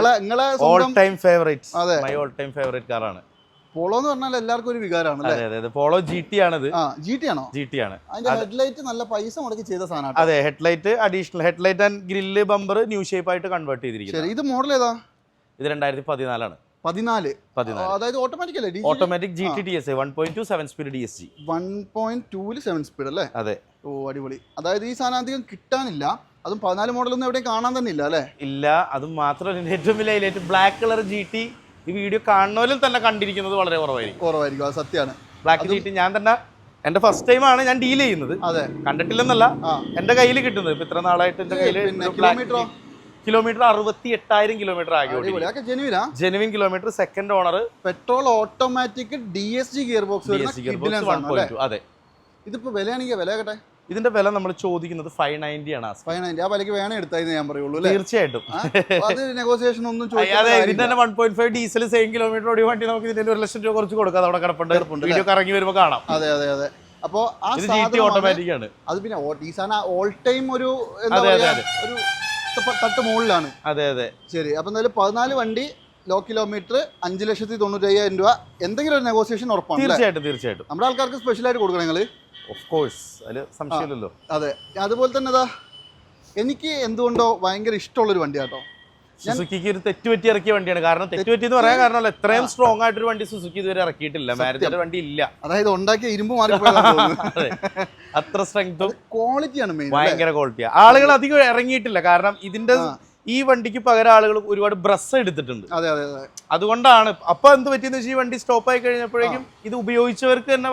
ഓൾ ടൈം ഫേവറേറ്റ് അതെ. മൈ ഓൾ ടൈം ഫേവറേറ്റ് കാറാണ് പോളോ എന്ന് പറഞ്ഞാൽ എല്ലാവർക്കും ഒരു വികാരമാണ് അതെ അതെ അതെ. പോളോ ജി ടി ആണ് ആ ജി ടി ആണോ? ജി ടി ആണ്. അതിന്റെ ഹെഡ്ലൈറ്റ് നല്ല പൈസ മുടക്കി ചെയ്ത സാധനമാണ് അതെ headlight additional headlight and grill bumper new shape ആയിട്ട് കൺവേർട്ട് ചെയ്തിരിക്കുന്നത്. ഇത് മോഡൽ ഏതാ? ഇത് രണ്ടായിരത്തി പതിനാലാണ്. പതിനാല്. പതിനാല്. അതായത് ഓട്ടോമാറ്റിക് അല്ലേ? Automatic G T T S one point two seven speed D S G one point two seven speed അല്ലേ? അതെ. ഓ അടിപൊളി. അതായത് ഈ സാധനം അധികം കിട്ടാനില്ല. അതും പതിനാല് മോഡലൊന്നും എവിടെയും കാണാൻ തന്നെ ഇല്ല അല്ലേ? ഇല്ല അതും മാത്രമല്ല ഏറ്റവും വലിയ ബ്ലാക്ക് കളർ ജി ടി ഈ വീഡിയോ കാണുന്നവരിൽ തന്നെ കണ്ടിരിക്കുന്നത് വളരെ കുറവായിരിക്കും. കുറവായിരിക്കും. അത് സത്യമാണ് ബ്ലാക്ക് ഷീറ്റ് ഞാൻ തന്നെ എന്റെ ഫസ്റ്റ് ടൈം ആണ് ഞാൻ ഡീൽ ചെയ്യുന്നത്. അതെ. കണ്ടിട്ടില്ലെന്നല്ല എന്റെ കയ്യിൽ കിട്ടുന്നത്. ഇപ്പൊ ഇത്ര നാളായിട്ട് എന്റെ കയ്യിൽ കിലോമീറ്റർ അറുപത്തി എട്ടായിരം കിലോമീറ്റർ ആകെ genuine kilometre second owner petrol automatic D S G gear box അതെ. ഇതിപ്പോ വിലയാണെങ്കിൽ വില കേട്ടെ ഇതിന്റെ വില നമ്മൾ ചോദിക്കുന്നത് ഫൈവ് നയന്റി ആണ്. ഫൈവ് നയന്റി ആ വിലക്ക് വേണേ എടുത്തായിരുന്നു ഞാൻ പറയുള്ളൂ തീർച്ചയായിട്ടും. അത് നെഗോസിയേഷൻ ഒന്നും അതെ ഇതിന്റെ തന്നെ one point five diesel same kilometre ഓടി വണ്ടി നമുക്ക് ഇതിന്റെ ഒരു ലക്ഷം രൂപ കുറച്ച് കൊടുക്കാം അവിടെ കിടപ്പുണ്ട്. വീഡിയോ കറങ്ങി വരുമ്പോൾ കാണാം. അതെ അതെ അതെ. അപ്പോ ആ ഓട്ടോമാറ്റിക് ആണ്. അത് പിന്നെ ഈ സാധനം ഓൾ ടൈം ഒരു എന്താ. ഒരു തട്ട് മുകളിലാണ്. അതെ അതെ. ശരി അപ്പൊ എന്തായാലും പതിനാല് വണ്ടി ലോ കിലോമീറ്റർ അഞ്ച് ലക്ഷത്തി തൊണ്ണൂറ്റി അയ്യായിരം രൂപ. എന്തെങ്കിലും ഒരു നെഗോസിയേഷൻ ഉറപ്പാണ് തീർച്ചയായിട്ടും തീർച്ചയായിട്ടും. നമ്മുടെ ആൾക്കാർക്ക് സ്പെഷ്യലായിട്ട് കൊടുക്കണം നിങ്ങൾ. ഓഫ് കോഴ്സ് അതിൽ സംശയമില്ലല്ലോ. അതെ. അതുപോലെ തന്നെ അതാ എനിക്ക് എന്തുകൊണ്ടോ ഭയങ്കര ഇഷ്ടമുള്ളൊരു വണ്ടിയാട്ടോ. സുസുക്കിക്ക് ഒരു തെറ്റുപറ്റി ഇറക്കിയ വണ്ടിയാണ്. കാരണം തെറ്റുപറ്റി എന്ന് പറയാൻ കാരണമല്ല ഇത്രയും സ്ട്രോങ് ആയിട്ടൊരു വണ്ടി സുസുക്കി ഇതുവരെ ഇറക്കിയിട്ടില്ല. മാരുതിയുടെ വണ്ടി ഇല്ല. അതായത് ഉണ്ടാക്കിയ ഇരുമ്പ് മാറി അത്ര സ്ട്രെങ്തും ക്വാളിറ്റിയാണ് ഭയങ്കര ക്വാളിറ്റിയാണ് ആളുകൾ അധികം ഇറങ്ങിയിട്ടില്ല. കാരണം ഇതിന്റെ ഈ വണ്ടിക്ക് പകരം ആളുകൾ ഒരുപാട് ബ്രസ് എടുത്തിട്ടുണ്ട്. അതെ അതെ അതെ. അതുകൊണ്ടാണ്. അപ്പൊ എന്ത് പറ്റിയെന്ന് വെച്ചാൽ ഈ വണ്ടി സ്റ്റോപ്പ് ആയി കഴിഞ്ഞപ്പോഴേക്കും ഇത് ഉപയോഗിച്ചവർക്ക് തന്നെ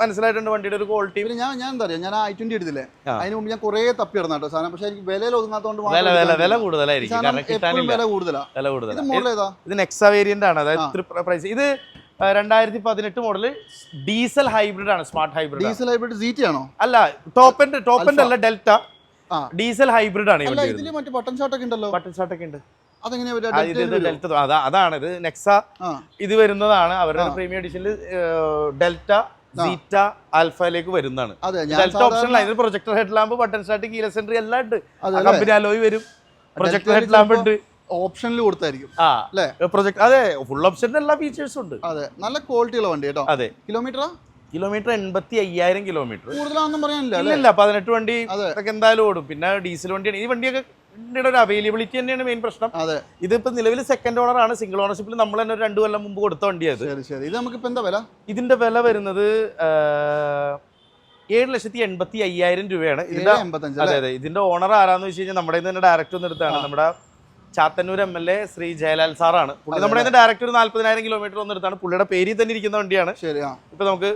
മനസ്സിലായിട്ടുണ്ട് വണ്ടിയുടെ ഒരു ക്വാളിറ്റി പിന്നെ ഞാൻ ഞാൻ എന്താ പറയാ ഞാൻ ഐ ട്വന്റി എടുത്തില്ലേ? അതിന് മുമ്പ് ഞാൻ കുറെ തപ്പി കേട്ടോ സാധനം. പക്ഷെ എനിക്ക് വിലയിൽ വില വില വില കൂടുതലായിരിക്കും. വില വില കൂടുതലാണ് ഇത് നെക്സ വേരിയന്റ് ആണ്. അതായത് പ്രൈസ് ഇത് രണ്ടായിരത്തി പതിനെട്ട് മോഡൽ ഡീസൽ ഹൈബ്രിഡ് ആണ് smart hybrid diesel hybrid seat ആണോ? അല്ല ടോപ്പ് എൻഡ് ടോപ്പ് എൻഡ് അല്ല ഡെൽറ്റ ഡീസൽ ഹൈബ്രിഡ് ആണ് മറ്റേ ബട്ടൺ ഷോട്ട് ഒക്കെ ഉണ്ടല്ലോ. ബട്ടൺ ഷോട്ടൊക്കെ ഉണ്ട്? ഡെൽറ്റ അതാണ്. ഇത് നെക്സ ഇത് വരുന്നതാണ്. അവരുടെ പ്രീമിയം എഡിഷനിൽ ഡെൽറ്റ സീറ്റ ആൽഫയിലേക്ക് വരുന്നതാണ്. ഡെൽറ്റ സാധാരണ- option projector head lamp button start keyless entry എല്ലാം ഉണ്ട്. കമ്പനി അലോയ് വരും. പ്രൊജക്ടർ ഹെഡ് ലാമ്പ് ഉണ്ട്. ഓപ്ഷനിൽ കൊടുത്തായിരിക്കും. അല്ലേ? പ്രൊജക്ട് അതെ ഫുൾ ഓപ്ഷനിൽ എല്ലാ ഫീച്ചേഴ്സും ഉണ്ട്. അതെ നല്ല ക്വാളിറ്റിയുള്ള വണ്ടി കേട്ടോ. അതെ. കിലോമീറ്റർ കിലോമീറ്റർ എൺപത്തി അയ്യായിരം കിലോമീറ്റർ. കൂടുതലാണെന്നും പറയാനില്ല ഇല്ല പതിനെട്ട് വണ്ടി അതൊക്കെ എന്തായാലും ഓടും. പിന്നെ ഡീസൽ വണ്ടിയാണ്. ഈ വണ്ടിയൊക്കെ വണ്ടിയുടെ ഒരു അവൈലബിലിറ്റി തന്നെയാണ് മെയിൻ പ്രശ്നം. അതെ. ഇതിപ്പോ നിലവിൽ സെക്കൻഡ് ഓണർ ആണ്. സിംഗിൾ ഓണർഷിപ്പിൽ നമ്മൾ തന്നെ ഒരു രണ്ടു കൊല്ലം മുമ്പ് കൊടുത്ത വണ്ടിയത് ശരി ശരി. ഇത് നമുക്കിപ്പോ എന്താ വില? ഇതിന്റെ വില വരുന്നത് ഏഴ് ലക്ഷത്തി എൺപത്തി അയ്യായിരം രൂപയാണ്. ഇതിന്റെ അതെ അതെ. ഇതിന്റെ ഓണർ ആരാന്ന് വെച്ച് കഴിഞ്ഞാൽ നമ്മുടെ തന്നെ ഡയറക്റ്റ് ഒന്ന് എടുത്താണ് നമ്മുടെ Chathannoor M L A Shri Jayalal സാറാണ്. പുള്ളി നമ്മുടെ ഡയറക്റ്റ് ഒരു നാല്പതിനായിരം കിലോമീറ്റർ ഒന്നെടുത്താണ് പുള്ളിയുടെ പേരിൽ തന്നെ ഇരിക്കുന്ന വണ്ടിയാണ്. ശരി ഇപ്പൊ നമുക്ക്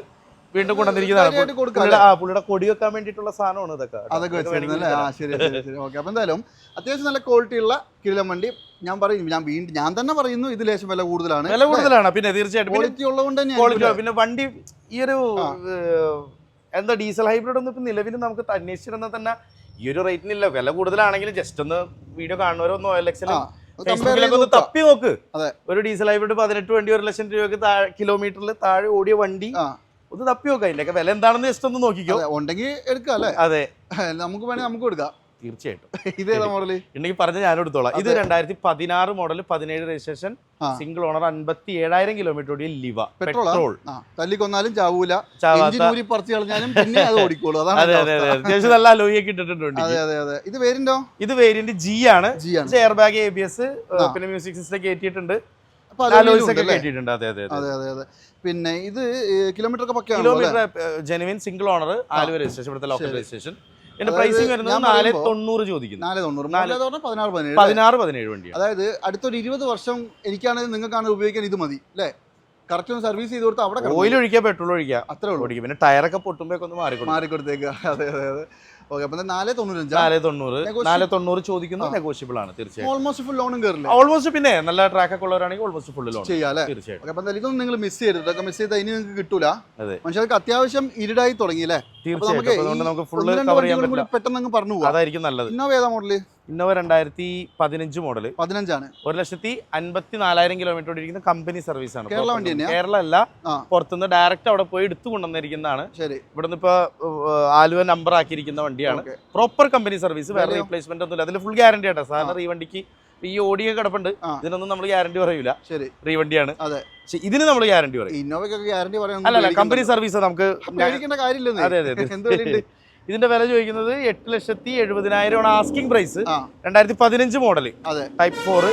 വീണ്ടും കൊണ്ടുവന്നിരിക്കുന്നതാണ് പുള്ളിയുടെ ആ പുള്ളിയുടെ കൊടി വെക്കാൻ വേണ്ടിയിട്ടുള്ള സാധനമാണ് ഇതൊക്കെ. അതൊക്കെ ഇതൊക്കെ വെച്ചിരുന്നു വേണമെങ്കിൽ അല്ലേ? ആ ശരി ശരി ഓക്കെ അപ്പൊ എന്തായാലും അത്യാവശ്യം നല്ല ക്വാളിറ്റി ഉള്ള കിഴിലം വണ്ടി. ഞാൻ പറയും ഞാൻ വീണ്ടും ഞാൻ തന്നെ പറയുന്നു ഇത് ലേശം വില കൂടുതലാണ്. വില കൂടുതലാണ്. പിന്നെ തീർച്ചയായിട്ടും പിന്നെ ക്വാളിറ്റി ഉള്ളതുകൊണ്ട് പിന്നെ വണ്ടി ഈ ഒരു എന്താ ഡീസൽ ഹൈബ്രിഡ് ഒന്നും ഇപ്പൊ നിലവിൽ നമുക്ക് അന്വേഷിച്ചിരുന്ന തന്നെ ഈ ഒരു റേറ്റിനില്ല വില കൂടുതലാണെങ്കിലും ജസ്റ്റ് ഒന്ന് വീഡിയോ കാണുന്നവരൊന്നും ചെയ്ത് ഒന്ന് തപ്പി നോക്ക്. ഒരു ഡീസൽ ഹൈബ്രിഡ് പതിനെട്ട് വണ്ടി ഒരു ലക്ഷം രൂപയ്ക്ക് താഴെ കിലോമീറ്ററിൽ താഴെ ഓടിയ വണ്ടി ഒന്ന് തപ്പി നോക്കാം അതിന്റെയൊക്കെ വില എന്താണെന്ന് ജസ്റ്റ് ഒന്ന് നോക്കിക്കോ. ഉണ്ടെങ്കിൽ എടുക്കാം അല്ലേ? അതെ. നമുക്ക് വേണമെങ്കിൽ നമുക്ക് എടുക്കാം തീർച്ചയായിട്ടും. ഇതേതാ മോഡൽ ഉണ്ടെങ്കിൽ പറഞ്ഞ ഞാൻ എടുത്തോളാം. ഇത് രണ്ടായിരത്തി പതിനാറ് മോഡൽ പതിനേഴ് രജിസ്ട്രേഷൻ സിംഗിൾ ഓണർ അൻപത്തി ഏഴായിരം കിലോമീറ്റർ ഓടിയ ലിവ? പെട്രോൾ തല്ലിക്കൊന്നാലും ചാവൂല. പറിച്ച് കളഞ്ഞാലും പിന്നെ അത് ഓടിക്കോളൂ. അതാണ് അതെ അതെ അതെ. അത്യാവശ്യം നല്ല അലോയൊക്കെ ഇട്ടിട്ടുണ്ട് അതെ അതെ അതെ. ഇത് വേരിയന്റോ ഇത് വേരിയന്റ് ജി ആണ്. ജി ആണ്. Air bag A B S പിന്നെ മ്യൂസിക് സിസ്റ്റം കയറ്റിയിട്ടുണ്ട് അലോയ്സ് ഒക്കെ കയറ്റിയിട്ടുണ്ട് അതെ. അതെ അതെ അതെ. പിന്നെ ഇത് കിലോമീറ്റർ ഒക്കെ പക്കയാണോ kilometre genuine single owner Aluva registration ഇവിടുത്തെ ലോക്കൽ രജിസ്ട്രേഷൻ എന്റെ പ്രൈസിംഗ് വരുന്നത് നാല് തൊണ്ണൂറ് ചോദിക്കുന്നു. നാല് തൊണ്ണൂറ്. നാല്- നാല് പറഞ്ഞാൽ പതിനാറ് പതിനേഴ് പതിനാറ് പതിനേഴ് വണ്ടിയാണ്. അതായത് അടുത്തൊരു ഇരുപത് വർഷം എനിക്കാണെങ്കിൽ നിങ്ങൾക്കാണെങ്കിൽ ഉപയോഗിക്കാൻ ഇത് മതി അല്ലേ? കറക്റ്റ് ഒന്ന് സർവീസ് ചെയ്ത് കൊടുത്താൽ അവിടെ ഓയിൽ ഒഴിക്കുക പെട്രോൾ ഒഴിക്കുക അത്രേ ഉള്ളൂ. പിന്നെ ടയറൊക്കെ പൊട്ടുമ്പോഴൊക്കെ ഒന്ന് മാറി മാറിക്കൊടുത്തേക്ക്. അതെ അതെ അതെ. ഓക്കെ അപ്പോൾ നാല് തൊണ്ണൂറ്റഞ്ചാ നാല് തൊണ്ണൂറ്. Negotiable- നാല് തൊണ്ണൂറ് ചോദിക്കുന്നത് നെഗോഷ്യബിൾ ആണ് തീർച്ചയായും ഓൾമോസ്റ്റ് ഫുൾ ലോണും കയറില്ല ഓൾമോസ്റ്റ് പിന്നെ നല്ല ട്രാക്ക് ഒക്കെ ഉള്ളവരാണെങ്കിൽ ഓൾമോസ്റ്റ് ഫുൾ ലോൺ ചെയ്യാം അല്ലേ? തീർച്ചയായിട്ടും. ഓക്കെ അപ്പൊ ഇതൊന്നും നിങ്ങൾ മിസ് ചെയ്യരുത് ഇതൊക്കെ മിസ് ചെയ്താൽ ഇനി നിങ്ങൾക്ക് കിട്ടൂല. മനുഷ്യർക്ക് അത്യാവശ്യം ഇരുടായി തുടങ്ങി അല്ലേ? നമുക്ക് ഫുള്ള് രണ്ട് കവർ ചെയ്യാൻ പറ്റില്ല. പെട്ടെന്ന് പറഞ്ഞു അതായിരിക്കും നല്ലത്. ഇന്നോവ ഏതാ മോഡൽ ഇന്നോവ രണ്ടായിരത്തി പതിനഞ്ച് മോഡൽ പതിനഞ്ചാണ്. ഒരു ലക്ഷത്തി അൻപത്തി നാലായിരം കിലോമീറ്റർ ഓടിയിരിക്കുന്ന കമ്പനി സർവീസ് ആണ്. കേരള വണ്ടി? കേരള അല്ല. പുറത്തുനിന്ന് ഡയറക്റ്റ് അവിടെ പോയി എടുത്തു കൊണ്ടുവന്നിരിക്കുന്നതാണ്. ശരി. ഇവിടുന്ന് ഇപ്പൊ ആലുവ നമ്പർ ആക്കിയിരിക്കുന്ന വണ്ടിയാണ്. പ്രോപ്പർ കമ്പനി സർവീസ് വേറെ? റീപ്ലേസ്മെന്റ് ഒന്നുമില്ല. അതിൽ ഫുൾ ഗ്യാരണ്ടി ആട്ടോ. സാധാരണ ഈ വണ്ടിക്ക് ഈ ഓടിയ കിടപ്പുണ്ട്. ഇതിനൊന്നും നമ്മൾ ഗ്യാരണ്ടി പറയൂല. ശരി. റീ വണ്ടിയാണ്. അതെ. ഇതിന് നമ്മൾ ഗ്യാരണ്ടി പറയും. ഇന്നോവയ്ക്കൊക്കെ ഗ്യാരണ്ടി അല്ലല്ല കമ്പനി സർവീസ് നമുക്ക് അതെ അതെ വിലയുണ്ട്? ഇതിന്റെ വില ചോദിക്കുന്നത് എട്ട് ലക്ഷത്തി എഴുപതിനായിരമാണ് ആസ്കിംഗ് പ്രൈസ് രണ്ടായിരത്തി പതിനഞ്ച് മോഡൽ ടൈപ്പ് ഫോർ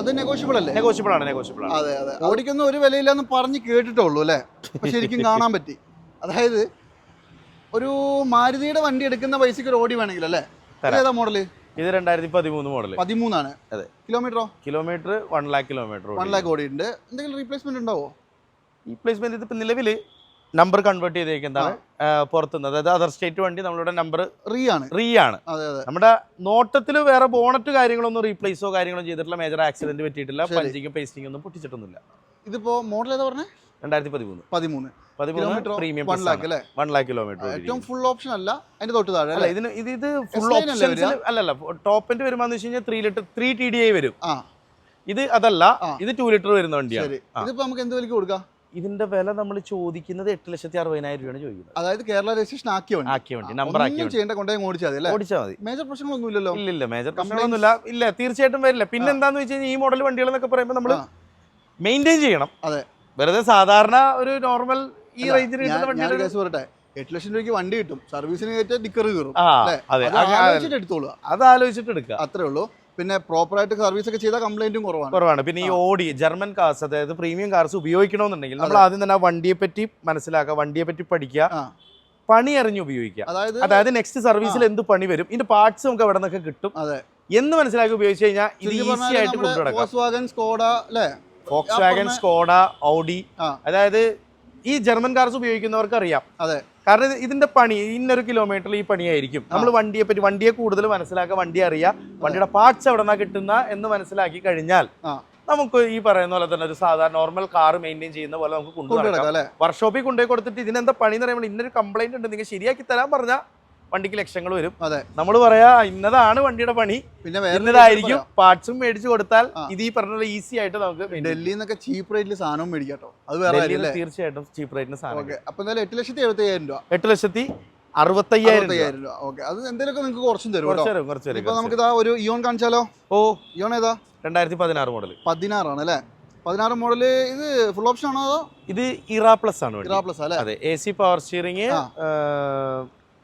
അത് നെഗോഷ്യബിൾ അല്ലേ? നെഗോഷ്യബിൾ ആണ് നെഗോഷ്യബിൾ ആണ്. അതെ അതെ. ഓടിക്കൊന്നും ഒരു വിലയില്ലെന്ന് പറഞ്ഞ് കേട്ടിട്ടുള്ളൂ അല്ലേ? ശരിക്കും കാണാൻ പറ്റി. അതായത് ഒരു മാരുതിയുടെ വണ്ടി എടുക്കുന്ന പൈസക്ക് ഒരു ഓടി വേണമെങ്കിൽ അല്ലേ? ഏതാ മോഡൽ ഇത് രണ്ടായിരത്തി പതിമൂന്ന് മോഡൽ പതിമൂന്നാണ്. അതെ. കിലോമീറ്ററോ kilometre one lakh kilometre one lakh ഓടിയിട്ടുണ്ട്. എന്തെങ്കിലും റീപ്ലേസ്മെന്റ് ഉണ്ടാവോ? റീപ്ലേസ്മെന്റ് പ്ലേസ്മെന്റ് ഇതിപ്പോ നിലവിൽ നമ്പർ കൺവേർട്ട് ചെയ്തേക്കുന്നതാണ് പുറത്തുനിന്ന്. അതായത് അതർ സ്റ്റേറ്റ് വണ്ടി നമ്മളുടെ നമ്പർ റീ ആണ്. റീ ആണ്. നമ്മുടെ നോട്ടത്തിൽ വേറെ ബോണറ്റ് കാര്യങ്ങളൊന്നും റീപ്ലേസോ കാര്യങ്ങളോ ചെയ്തിട്ടില്ല. മേജർ ആക്സിഡന്റ് പറ്റിയിട്ടില്ല. പഞ്ചിങ്ങും പേസ്റ്റിംഗ് ഒന്നും പൊട്ടിച്ചിട്ടൊന്നുമില്ല. ഇതിപ്പോ മോഡൽ ഏതാ പറഞ്ഞത് രണ്ടായിരത്തി പതിമൂന്ന്. പതിമൂന്ന്. പതിമൂന്ന് പ്രീമിയം വൺ ലാക്ക് അല്ലേ? വൺ ലാക്ക് കിലോമീറ്റർ ഏറ്റവും ഫുൾ ഓപ്ഷൻ അല്ല അതിന്റെ തൊട്ട് താഴെ അല്ല ഇതിന് ഇത് ഇത് ഫുൾ ഓപ്ഷൻ അല്ലല്ല ടോപ്പ് എൻഡ് വരുമ്പോന്ന് വെച്ച് കഴിഞ്ഞാൽ three litre three T D I വരും. ഇത് അതല്ല ഇത് ടു ലിറ്റർ വരുന്ന വണ്ടിയാണ്. ഇതിപ്പോ നമുക്ക് എന്ത് വിലക്ക് കൊടുക്കാം? ഇതിന്റെ വില നമ്മൾ ചോദിക്കുന്നത് എട്ട് ലക്ഷത്തി അറുപതിനായിരം രൂപയാണ് ചോദിക്കുന്നത്. അതായത് കേരള രജിസ്ട്രേഷൻ ആക്കിയ വണ്ടി. ആക്കിയ വണ്ടി നമ്പർ ആക്കിയ ചെയ്യേണ്ട കൊണ്ടുപോയി ഓടിച്ചാൽ മതി ഓടിച്ചാൽ മതി. മേജർ പ്രശ്നങ്ങളൊന്നും ഇല്ലല്ലോ ഇല്ല മേജർ പ്രശ്നങ്ങളൊന്നുമില്ല. ഇല്ല തീർച്ചയായിട്ടും വരില്ല. പിന്നെ എന്താന്ന് വെച്ച് കഴിഞ്ഞാൽ ഈ മോഡൽ വണ്ടികൾ എന്നൊക്കെ പറയുമ്പോൾ നമ്മൾ. മെയിന്റെയിൻ ചെയ്യണം. അതെ. വെറുതെ സാധാരണ ഒരു നോർമൽ ഈ റേഞ്ചിൽ കിട്ടുന്ന വണ്ടികൾ കേസ് പറയട്ടെ. എട്ട് ലക്ഷം രൂപയ്ക്ക് വണ്ടി കിട്ടും. സർവീസിന് കയറ്റിയ ഡിക്കർ കയറും ആലോചിച്ചിട്ട് എടുത്തോളുക. അത് ആലോചിച്ചിട്ട് എടുക്കുക. അത്രേ ഉള്ളൂ. പിന്നെ പ്രോപ്പർ ആയിട്ട് സർവീസ് ഒക്കെ ചെയ്താൽ കംപ്ലൈന്റും കുറവാണ്. കുറവാണ്. പിന്നെ ഈ ഓടി ജർമ്മൻ കാർസ് അതായത് പ്രീമിയം കാർസ് ഉപയോഗിക്കണമെന്നുണ്ടെങ്കിൽ നമ്മൾ ആദ്യം തന്നെ ആ വണ്ടിയെ പറ്റി മനസ്സിലാക്കുക വണ്ടിയെ പറ്റി പഠിക്കുക പണി അറിഞ്ഞ് ഉപയോഗിക്കുക. അതായത് അതായത് നെക്സ്റ്റ് സർവീസിൽ എന്ത് പണി വരും ഇതിന്റെ പാർട്സ് നമുക്ക് അവിടെ നിന്നൊക്കെ കിട്ടും അതെ. എന്ന് മനസ്സിലാക്കി ഉപയോഗിച്ച് കഴിഞ്ഞാൽ ഇത് ഈസി ആയിട്ട് കൊണ്ടുനടക്കാം. Skoda Volkswagen Skoda Audi അതായത് ഈ ജർമ്മൻ കാർസ് ഉപയോഗിക്കുന്നവർക്ക് അറിയാം അതെ. കാരണം ഇതിന്റെ പണി ഇന്നൊരു കിലോമീറ്ററിൽ ഈ പണിയായിരിക്കും. നമ്മൾ വണ്ടിയെ പറ്റി വണ്ടിയെ കൂടുതൽ മനസ്സിലാക്കുക വണ്ടി അറിയാം. വണ്ടിയുടെ പാർട്സ് എവിടെ നിന്നാ കിട്ടുന്ന എന്ന് മനസ്സിലാക്കി കഴിഞ്ഞാൽ നമുക്ക് ഈ പറയുന്ന പോലെ തന്നെ ഒരു സാധാരണ നോർമൽ കാർ മെയിന്റെയിൻ ചെയ്യുന്ന പോലെ നമുക്ക് കൊണ്ടുപോകാം വർക്ക്ഷോപ്പിൽ കൊണ്ടുപോയി കൊടുത്തിട്ട് ഇതിനെന്താ പണി എന്ന് പറയുമ്പോൾ ഇന്നൊരു കംപ്ലൈന്റ് ഉണ്ട്. നിങ്ങൾ ശരിയാക്കി തരാൻ പറഞ്ഞാൽ വണ്ടിക്ക് ലക്ഷങ്ങൾ വരും. അതെ. നമ്മൾ പറയാ ഇന്നതാണ് വണ്ടിയുടെ പണി. പിന്നെ ഇന്നതായിരിക്കും പാർട്സും മേടിച്ചു കൊടുത്താൽ. ഇത് ഈ പറഞ്ഞ ഈസി ആയിട്ട് നമുക്ക് ഡൽഹിയിൽ നിന്നൊക്കെ ചീപ്പ് റേറ്റിൽ സാധനവും മേടിക്കാട്ടോ അത് വേറെ തീർച്ചയായിട്ടും ചീപ്പ് റേറ്റിന് സാധനം അപ്പൊ എന്തായാലും എട്ട് ലക്ഷത്തി എഴുപത്തി അയ്യായിരം രൂപ. എട്ട് ലക്ഷത്തി അറുപത്തയ്യായിരം രൂപ. ഓക്കെ. അത് എന്തെങ്കിലുമൊക്കെ നിങ്ങൾക്ക് കുറച്ചും തരും കുറച്ച് കേട്ടോ. തരും കുറച്ച് തരും ഇപ്പൊ നമുക്ക് ഇതാ ഒരു ഇയോൺ കാണിച്ചാലോ? ഓ. ഇയോൺ ഏതാ? രണ്ടായിരത്തി പതിനാറ് മോഡൽ പതിനാറാണ് അല്ലേ? പതിനാറ് മോഡൽ ഇത് ഫുൾ ഓപ്ഷൻ ആണോ അതോ? ഇത് ഇറ പ്ലസ് ആണ്. ഇറാ പ്ലസ് അല്ലേ? അതെ എ സി പവർ സ്റ്റിയറിംഗ്.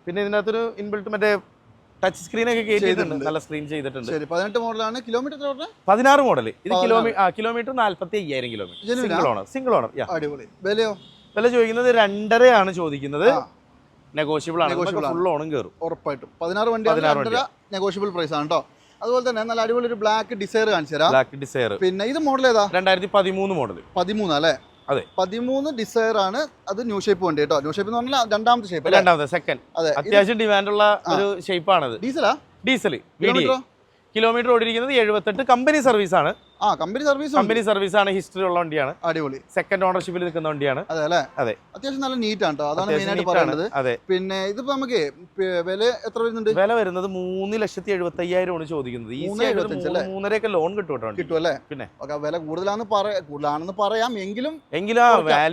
പിന്നെ ഇതിനകത്തൊരു ഇൻബിൽട്ട് മറ്റേ ടച്ച് സ്ക്രീൻ ഒക്കെ കേട്ടിട്ടുണ്ട് നല്ല സ്ക്രീൻ ചെയ്തിട്ടുണ്ട്. ശരി പതിനെട്ട് മോഡലാണ്. കിലോമീറ്റർ പതിനാറ് മോഡൽ ഇത് കിലോമീറ്റർ കിലോമീറ്റർ നാല്പത്തി അയ്യായിരം kilometre single owner single owner അടിപൊളി. വിലയോ? വില ചോദിക്കുന്നത് രണ്ടരയാണ് ചോദിക്കുന്നത്. നെഗോഷ്യബിൾ ആണ്. ഫുൾ ഓണും കയറും ഉറപ്പായിട്ടും. പതിനാറ് വണ്ടി പതിനാറ് നെഗോഷ്യബിൾ പ്രൈസ് ആണ് കേട്ടോ അതുപോലെ തന്നെ നല്ല അടിപൊളി ഒരു ബ്ലാക്ക് ഡിസൈർ കാണിച്ചു തരാം. ബ്ലാക്ക് ഡിസൈർ പിന്നെ ഇത് മോഡൽ ഏതാ? രണ്ടായിരത്തി പതിമൂന്ന് മോഡൽ പതിമൂന്ന് അല്ലേ? അതെ. പതിമൂന്ന് ഡിസൈർ ആണ് അത് ന്യൂ ഷേപ്പ് വണ്ടി കേട്ടോ. ന്യൂ ഷേപ്പ് എന്ന് പറഞ്ഞാൽ രണ്ടാമത്തെ ഷേപ്പ് രണ്ടാമത്തെ സെക്കൻഡ് അതെ. അത്യാവശ്യം ഡിമാൻഡ് ഉള്ള ഒരു ഷേപ്പാണത് ഡീസലാ? ഡീസൽ കിലോമീറ്റർ ഓടിയിരിക്കുന്നത് എഴുപത്തെട്ട് കമ്പനി സർവീസ് ആണ്. ആ കമ്പനി സർവീസ് കമ്പനി സർവീസ് ആണ് ഹിസ്റ്ററി ഉള്ള വണ്ടിയാണ്. അടിപൊളി. സെക്കൻഡ് ഓണർഷിപ്പിൽ നിൽക്കുന്ന വണ്ടിയാണ്. അതെ അല്ലേ? അതെ. അത്യാവശ്യം നല്ല നീറ്റ് ആണ് അതാണ് മെയിൻ പറയുന്നത് ആയിട്ട്. അതെ. പിന്നെ ഇതിപ്പോ നമുക്ക് വില എത്ര വരുന്നുണ്ട്? വില വരുന്നത് മൂന്ന് ലക്ഷത്തി എഴുപത്തി അയ്യായിരം ആണ് ചോദിക്കുന്നത്. മൂന്നരയൊക്കെ ലോൺ കിട്ടും കേട്ടോ അല്ലേ? പിന്നെ. വില കൂടുതലാന്ന് പറയാം കൂടുതലാണെന്ന് പറയാം. എങ്കിലും എങ്കിലും ആ കൊടുക്കാം.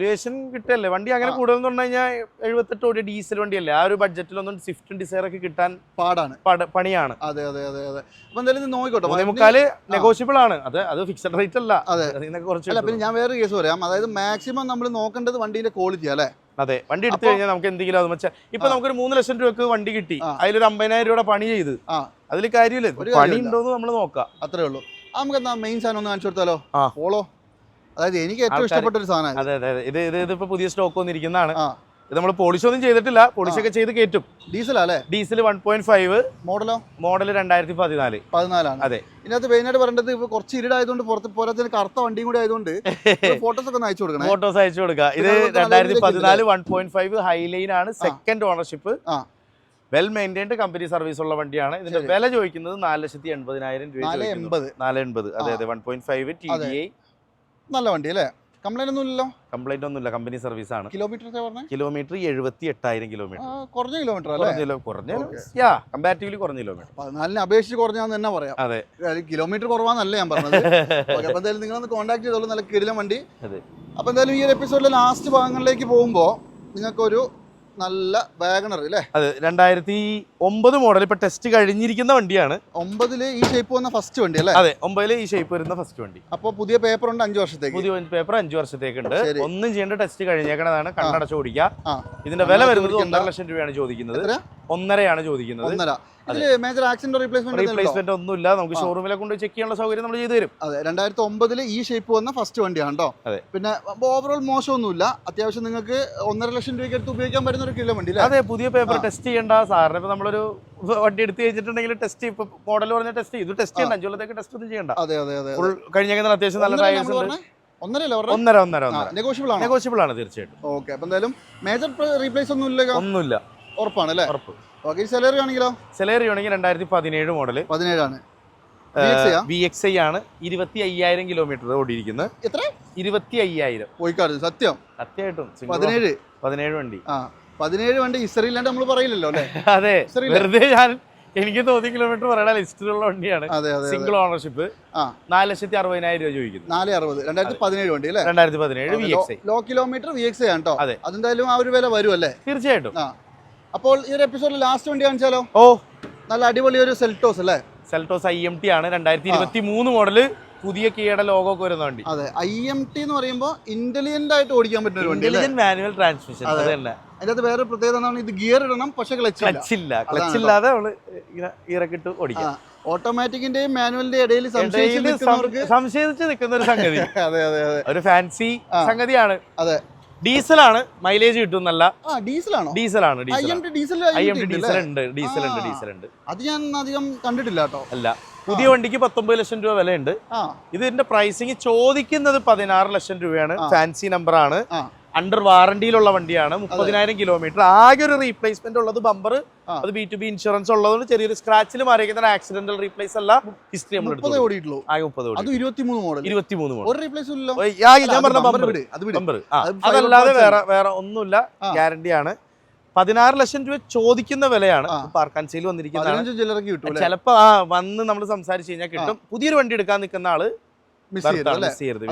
കിട്ടല്ലേ? വണ്ടി അങ്ങനെ. കൂടുതൽ എന്ന് പറഞ്ഞു കഴിഞ്ഞാൽ എഴുപത്തെട്ട് കോടി ഡീസൽ വണ്ടിയല്ലേ? ആ ഒരു ബഡ്ജറ്റിലൊന്നും സ്വിഫ്റ്റും ഡിസയർ ഒക്കെ കിട്ടാൻ പാടാണ്. പട- പണിയാണ്. അതെ അതെ അതെ അതെ. അപ്പൊ എന്തായാലും നോക്കിക്കോട്ടെ മുക്കാൽ നെഗോഷ്യബിൾ ആണ്. അത് അത് ഫിക്സഡ് റേറ്റ് അല്ല. അതെ. കുറച്ച് അല്ല പിന്നെ ഞാൻ വേറെ കേസ് പറയാം. അതായത് മാക്സിമം നമ്മൾ നോക്കേണ്ടത് വണ്ടിന്റെ ക്വാളിറ്റി അല്ലേ? അതെ. വണ്ടി എടുത്തു കഴിഞ്ഞാൽ നമുക്ക് എന്തെങ്കിലും അത് വെച്ചാൽ ഇപ്പൊ നമുക്ക് നമുക്കൊരു മൂന്ന് ലക്ഷം രൂപക്ക് വണ്ടി കിട്ടി. അതിലൊരു അമ്പതിനായിരം രൂപയുടെ പണി ചെയ്ത്. ആ. അതിൽ കാര്യമില്ല. പണി ഉണ്ടോ ഉണ്ടോന്ന് നമ്മൾ നോക്കാം. അത്രേ ഉള്ളൂ. നമുക്ക് എന്താ മെയിൻ സാധനം ഒന്ന് കാണിച്ചു കൊടുത്താലോ? പോളോ അതായത് എനിക്ക് ഏറ്റവും ഇഷ്ടപ്പെട്ട ഒരു സാധനം. അതെ അതെ ഇത് ഇത് ഇതിപ്പോ പുതിയ സ്റ്റോക്ക് വന്നിരിക്കുന്നതാണ്. ഇത് നമ്മൾ പോളിഷ് ഒന്നും ചെയ്തിട്ടില്ല. പോളിഷ് ഒക്കെ ചെയ്ത് കയറ്റും. ഡീസൽ അല്ലേ? ഡീസൽ വൺ പോയിന്റ് ഫൈവ് മോഡലോ മോഡൽ രണ്ടായിരത്തി പതിനാല് പതിനാലാണ് അതെ. ഇതിനകത്ത് മെയിനായിട്ട് പറയേണ്ടത് ഇപ്പൊ കുറച്ച് ഇരുടായതുകൊണ്ട് പുറത്ത് പോരാത്തിന് കറുത്ത വണ്ടിയും കൂടി ആയതുകൊണ്ട് ഫോട്ടോസ് ഒക്കെ അയച്ചു കൊടുക്കണം. ഫോട്ടോസ് അയച്ചു കൊടുക്കുക. ഇത് രണ്ടായിരത്തി പതിനാല് വൺ പോയിന്റ് ഫൈവ് ഹൈലൈൻ ആണ് second ownership. Well maintained company service ഉള്ള വണ്ടിയാണ്. ഇതിന്റെ വില ചോദിക്കുന്നത് നാല് ലക്ഷത്തി എൺപതിനായിരം രൂപ നാല്. എൺപത്. നാല് എൺപത്. അതെ അതെ. One point five T D I നല്ല വണ്ടി അല്ലേ? കംപ്ലൈന്റ് ഒന്നുമില്ലല്ലോ? കംപ്ലൈന്റ് ഒന്നുമില്ല. കമ്പനി സർവീസ് ആണ്. കിലോമീറ്റർ കിലോമീറ്റർ എഴുപത്തി എട്ടായിരം കിലോമീറ്റർ കുറഞ്ഞ കിലോമീറ്റർ അല്ലേ? കുറഞ്ഞ. യാ കമ്പാരിറ്റീവ്ലി കുറഞ്ഞ കിലോമീറ്റർ പതിനാലിന് അപേക്ഷിച്ച് കുറഞ്ഞാന്ന് തന്നെ പറയാം. അതെ. കിലോമീറ്റർ കുറവാന്നല്ല ഞാൻ പറഞ്ഞത്. അപ്പോൾ അപ്പൊ എന്തായാലും നിങ്ങളൊന്ന് കോൺടാക്ട് ചെയ്തോളൂ. നല്ല കിടിലം വണ്ടി. അതെ. അപ്പൊ എന്തായാലും ഈ ഒരു എപ്പിസോഡിലെ ലാസ്റ്റ് ഭാഗങ്ങളിലേക്ക് പോകുമ്പോൾ നിങ്ങൾക്കൊരു നല്ല വാഗണർ അല്ലേ? അതെ രണ്ടായിരത്തി ഒമ്പത് മോഡൽ ഇപ്പൊ ടെസ്റ്റ് കഴിഞ്ഞിരിക്കുന്ന വണ്ടിയാണ്. ഒമ്പതിൽ ഈ ഷേപ്പ് വന്ന ഫസ്റ്റ് വണ്ടി അല്ലേ? അതെ ഒമ്പതിൽ ഈ ഷേപ്പ് വരുന്ന ഫസ്റ്റ് വണ്ടി. അപ്പോൾ പുതിയ പേപ്പർ ഉണ്ട് അഞ്ചു വർഷത്തേക്ക്. പുതിയ പേപ്പർ അഞ്ചു വർഷത്തേക്ക് ഉണ്ട് ഒന്നും ചെയ്യേണ്ട ടെസ്റ്റ് കഴിഞ്ഞേക്കണതാണ്. കണ്ണടച്ച് ഓടിക്കുക ഇതിന്റെ വില വരുന്നത്. ഒന്നര ലക്ഷം രൂപയാണ് ചോദിക്കുന്നത്. ഒന്നരയാണ് ചോദിക്കുന്നത്. ഒന്നര. മേജർ ആക്സിഡന്റ് റീപ്ലേസ്മെന്റ് റീപ്ലേസ്മെന്റ് ഒന്നുമില്ല. നമുക്ക് ഷോറൂമിലെ കൊണ്ട് ചെക്ക് ചെയ്യാനുള്ള സൗകര്യം നമ്മൾ ചെയ്തു തരും. അതെ രണ്ടായിരത്തി ഒമ്പതിൽ ഈ ഷേപ്പ് വന്ന ഫസ്റ്റ് വണ്ടിയാണ് കേട്ടോ. പിന്നെ ഓവറോൾ മോശമൊന്നുമില്ല. അത്യാവശ്യം നിങ്ങൾക്ക് ഒന്നര ലക്ഷം രൂപയ്ക്ക് അടുത്ത് ഉപയോഗിക്കാൻ പറ്റുന്ന ഒരു കിലോ വണ്ടി അതെ പുതിയ പേപ്പർ ടെസ്റ്റ് ചെയ്യേണ്ട. സാറിന് ഇപ്പൊ നമ്മളൊരു വണ്ടി എടുത്ത് കഴിഞ്ഞിട്ടുണ്ടെങ്കിൽ ടെസ്റ്റ് ഇപ്പൊ മോഡൽ പറഞ്ഞ ടെസ്റ്റ് ഇത് ടെസ്റ്റ് ചെയ്യണ്ട. അഞ്ചു കൊല്ലത്തേക്ക് ടെസ്റ്റ് ഒന്നും ചെയ്യണ്ട. അതെ അതെ അതെ കഴിഞ്ഞേക്കുന്ന അത്യാവശ്യം നല്ല ടയേഴ്സ് ഉണ്ട്? ഒന്നര ഒന്നര നെഗോഷ്യബിൾ ആണ്? നെഗോഷ്യബിൾ ആണ് തീർച്ചയായിട്ടും. ഓക്കെ അപ്പൊ എന്തായാലും മേജർ റീപ്ലേസ് ഒന്നും ഇല്ല ഒന്നുമില്ല. ഉറപ്പാണ് അല്ലേ? ഉറപ്പ്. ഓക്കെ സാലറി ആണെങ്കിലോ സെലേറി ആണെങ്കിൽ രണ്ടായിരത്തി പതിനേഴ് മോഡൽ പതിനേഴാണ്? വി എക്സ് ഐ ആണ്. ഇരുപത്തി അയ്യായിരം കിലോമീറ്റർ ഓടിയിരിക്കുന്നത് എത്ര? ഇരുപത്തി അയ്യായിരം സത്യം. സത്യമായിട്ടും പതിനേഴ്. പതിനേഴ് വണ്ടി. ആ. പതിനേഴ് വണ്ടി ഇല്ലാണ്ട് നമ്മൾ പറയില്ലല്ലോ അല്ലേ? അതെ. വെറുതെ ഞാൻ എനിക്ക് തോന്നി കിലോമീറ്റർ പറയണ ലിസ്റ്റിലുള്ള വണ്ടിയാണ്. സിംഗിൾ ഓണർഷിപ്പ് നാല് ലക്ഷത്തി അറുപതിനായിരം രൂപ ചോദിക്കുന്നു. നാല് അറുപത്. രണ്ടായിരത്തി പതിനേഴ് വണ്ടി അല്ലേ? രണ്ടായിരത്തി പതിനേഴ് V X low kilometre V X ആണ് കേട്ടോ അതെ. അതെന്തായാലും ആ ഒരു വില വരും അല്ലേ? തീർച്ചയായിട്ടും. അപ്പോൾ ഈ ഒരു എപ്പിസോഡിൽ ലാസ്റ്റ് വണ്ടി കാണിച്ചാലോ? ഓ. നല്ല അടിപൊളി ഒരു സെൽറ്റോസ് അല്ലേ? സെൽറ്റോസ് ഐ എം ടി ആണ്. രണ്ടായിരത്തി ഇരുപത്തി മൂന്ന് മോഡൽ പുതിയ കിയുടെ ലോഗോ ഒക്കെ വരുന്ന വണ്ടി. അതെ ഐ എം ടി എന്ന് പറയുമ്പോൾ ഇന്റലിജന്റ് ആയിട്ട് ഓടിക്കാൻ പറ്റുന്ന ഒരു വണ്ടി ഇന്റലിജന്റ് മാനുവൽ ട്രാൻസ്മിഷൻ അത്. തന്നെ അതിന്റെ വേറെ പ്രത്യേകത എന്താണ് ഇത് ഗിയർ ഇടണം പക്ഷെ ക്ലച്ച് ഇല്ല. ക്ലച്ച് ഇല്ല. ക്ലച്ച് ഇല്ലാതെ നമ്മൾ ഇങ്ങനെ ഇറക്കിട്ട് ഓടിക്കാം. ഓട്ടോമാറ്റിക്കിന്റെയും മാനുവലിന്റെയും ഇടയിൽ സംശയിച്ച് നിൽക്കുന്ന ഒരു സംഗതി. അതെ അതെ അതെ. ഒരു ഫാൻസി സംഗതിയാണ്. അതെ. ഡീസൽ ആണ് മൈലേജ് കിട്ടും നല്ല ഡീസലാണോ ഡീസലാണ്. Diesel M diesel I diesel ഉണ്ട് ഡീസൽ ഉണ്ട് ഡീസൽ ഉണ്ട് അത് ഞാൻ അധികം കണ്ടിട്ടില്ല കേട്ടോ. അല്ല. പുതിയ വണ്ടിക്ക് പത്തൊമ്പത് ലക്ഷം രൂപ വിലയുണ്ട്. ഇതിന്റെ പ്രൈസിങ് ചോദിക്കുന്നത് പതിനാറ് ലക്ഷം രൂപയാണ്. ഫാൻസി നമ്പർ ആണ്. അണ്ടർ വാറണ്ടിയിലുള്ള വണ്ടിയാണ്. മുപ്പതിനായിരം കിലോമീറ്റർ ആകെ ഒരു റീപ്ലേസ്മെന്റ് ഉള്ളത് ബമ്പർ അത് ബി ടു ബി ഇൻഷുറൻസ് ഉള്ളതുകൊണ്ട് ചെറിയൊരു സ്ക്രാച്ചിൽ മാറിയിരിക്കുന്ന ആക്സിഡന്റൽ റീപ്ലേസ് അല്ല ഹിസ്റ്ററി നമ്മൾ ഞാൻ പറഞ്ഞ ബമ്പർ അതല്ലാതെ വേറെ വേറെ ഒന്നുമില്ല. ആ. പതിനാറ് ലക്ഷം രൂപ ചോദിക്കുന്ന വിലയാണ്. പാർക്കാൻസിയിൽ വന്നിരിക്കുന്നത് ചിലപ്പോ ആ വന്ന് നമ്മൾ സംസാരിച്ച് കഴിഞ്ഞാൽ കിട്ടും. പുതിയൊരു വണ്ടി എടുക്കാൻ നിൽക്കുന്ന ആൾ മിസ് ചെയ്യരുത്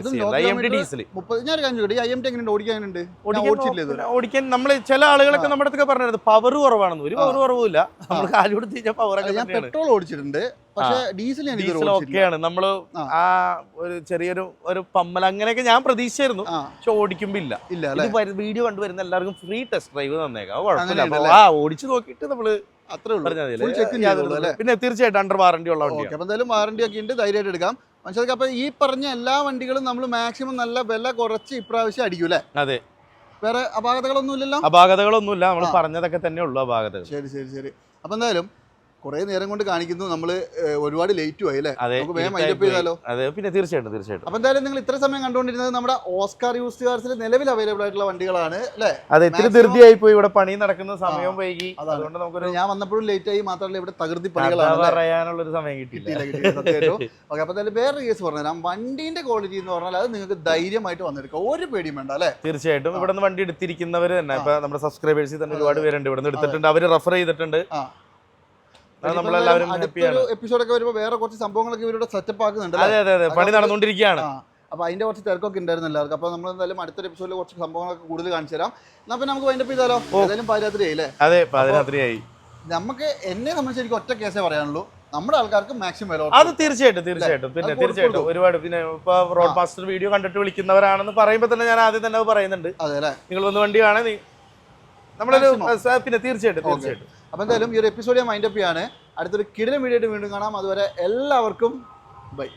ഓടിക്കാൻ നമ്മൾ ചില ആളുകളൊക്കെ നമ്മുടെ അടുത്തൊക്കെ പറഞ്ഞത് പവർ കുറവാണെന്ന്. ഒരു പവർ കുറവില്ല നമ്മൾ കാൽ കൊടുത്ത് കഴിഞ്ഞാൽ പവർ ഞാൻ പെട്രോൾ ഓടിച്ചിട്ടുണ്ട്. പക്ഷേ ഡീസൽ ഞാൻ ഡീസൽ ഒക്കെയാണ്. നമ്മൾ ആ. ഒരു ചെറിയൊരു ഒരു പമ്മൽ അങ്ങനെയൊക്കെ ഞാൻ പ്രതീക്ഷിച്ചായിരുന്നു. പക്ഷെ ഓടിക്കുമ്പോ ഇല്ല. ഇത് വീഡിയോ കണ്ടുവരുന്ന എല്ലാവർക്കും ഫ്രീ ടെസ്റ്റ് ഡ്രൈവ് തന്നേക്കാം. കുഴപ്പമില്ല. ആ ഓടിച്ചു നോക്കിയിട്ട് നമ്മൾ അത്രേ ഉള്ളൂ? പിന്നെ തീർച്ചയായിട്ടും അണ്ടർ വാറണ്ടി ഉള്ള വണ്ടി അപ്പൊ എന്തായാലും വാറണ്ടി ഒക്കെ ഉണ്ട്. ധൈര്യമായിട്ട് എടുക്കാം. മനസ്സിലാക്കാം അപ്പൊ ഈ പറഞ്ഞ എല്ലാ വണ്ടികളും നമ്മൾ മാക്സിമം നല്ല വില കുറച്ച് ഇപ്രാവശ്യം അടിക്കും അല്ലേ അതെ. വേറെ അപാകതകളൊന്നും ഇല്ലല്ലോ? അപാകതകളൊന്നുമില്ല. നമ്മൾ പറഞ്ഞതൊക്കെ തന്നെ ഉള്ളു അപാകതകൾ. ശരി ശരി ശരി. അപ്പൊ എന്തായാലും കുറെ നേരം കൊണ്ട് കാണിക്കുന്നു. നമ്മൾ ഒരുപാട് ലേറ്റ് ആയി അല്ലേ? നമുക്ക് വേഗം ഇരുട്ടായി മൈൻഡപ്പ് ചെയ്താലോ? അതെ പിന്നെ തീർച്ചയായിട്ടും തീർച്ചയായിട്ടും. അപ്പൊ എന്തായാലും നിങ്ങൾ ഇത്ര സമയം കണ്ടുകൊണ്ടിരുന്നത് നമ്മുടെ ഓസ്കാർ യൂസ് കാർസിൽ നിലവിൽ അവൈലബിൾ ആയിട്ടുള്ള വണ്ടികളാണ് അല്ലേ? അതെ ഇത്ര ധൃതിയായി പോയി ഇവിടെ പണി നടക്കുന്ന സമയം വൈകി. അതുകൊണ്ട് നമുക്ക് ഞാൻ വന്നപ്പോഴും ലേറ്റ് ആയി മാത്രമല്ല ഇവിടെ തകൃതി പണികളാണ് പറയാനുള്ള ഒരു സമയം കിട്ടിയില്ല. ഓക്കെ അപ്പൊ എന്തായാലും വേറെ കേസ് പറഞ്ഞുതരാം. വണ്ടീന്റെ ക്വാളിറ്റി എന്ന് പറഞ്ഞാൽ അത് നിങ്ങൾക്ക് ധൈര്യമായിട്ട് വന്നെടുക്കാം. ഒരു പേടിയും വേണ്ട അല്ലേ? തീർച്ചയായിട്ടും. ഇവിടെ നിന്ന് വണ്ടി എടുത്തിരിക്കുന്നവർ തന്നെ. ഇപ്പൊ നമ്മുടെ സബ്സ്ക്രൈബേഴ്സിൽ തന്നെ ഒരുപാട് പേരുണ്ട്. ഇവിടെ നിന്ന് എടുത്തിട്ടുണ്ട്. അവർ റെഫർ ചെയ്തിട്ടുണ്ട്. നമ്മളെല്ലാവരും എപ്പിസോഡൊക്കെ വരുമ്പോൾ വേറെ കുറച്ച് സംഭവങ്ങളൊക്കെ ഇവരുടെ സെറ്റപ്പ് ആക്കുന്നുണ്ട് അതെ അതെ അതെ. പണി നടന്നുകൊണ്ടിരിക്കുകയാണ്. അപ്പോൾ അപ്പൊ അതിന്റെ കുറച്ച് തിരക്കൊക്കെ ഉണ്ടായിരുന്നു എല്ലാവർക്കും. അപ്പൊ നമ്മൾ എന്തായാലും അടുത്തൊരു എപ്പിസോഡിൽ കുറച്ച് സംഭവങ്ങളൊക്കെ കൂടുതൽ കാണിച്ചു തരാം. എന്നാ പിന്നെ നമുക്ക് വൈൻഡപ്പ് ചെയ്താലോ? ഏതായാലും പാതിരാത്രി ആയില്ലേ അതെ പാതിരാത്രിയായി. നമുക്ക് എന്നെ സംബന്ധിച്ച് എനിക്ക് ഒറ്റ കേസേ പറയാനുള്ളൂ. നമ്മുടെ ആൾക്കാർക്ക് മാക്സിമം വില അത് തീർച്ചയായിട്ടും തീർച്ചയായിട്ടും. പിന്നെ തീർച്ചയായിട്ടും ഒരുപാട് പിന്നെ ഇപ്പൊ റോഡ് പാസ്റ്റർ വീഡിയോ കണ്ടിട്ട് വിളിക്കുന്നവരാണെന്ന് പറയുമ്പോൾ തന്നെ ഞാൻ ആദ്യം തന്നെ അത് പറയുന്നുണ്ട്. അതെ അല്ലേ? നിങ്ങൾ വന്ന് വണ്ടി കാണാൻ നമ്മളൊരു. പിന്നെ തീർച്ചയായിട്ടും. തീർച്ചയായിട്ടും. അപ്പൊ എന്തായാലും ഈ ഒരു എപ്പിസോഡ് ഞാൻ മൈൻഡപ്പ് ചെയ്യാണ്. അടുത്തൊരു കിടിലം വീഡിയോ വീണ്ടും കാണാം. അതുവരെ എല്ലാവർക്കും ബൈ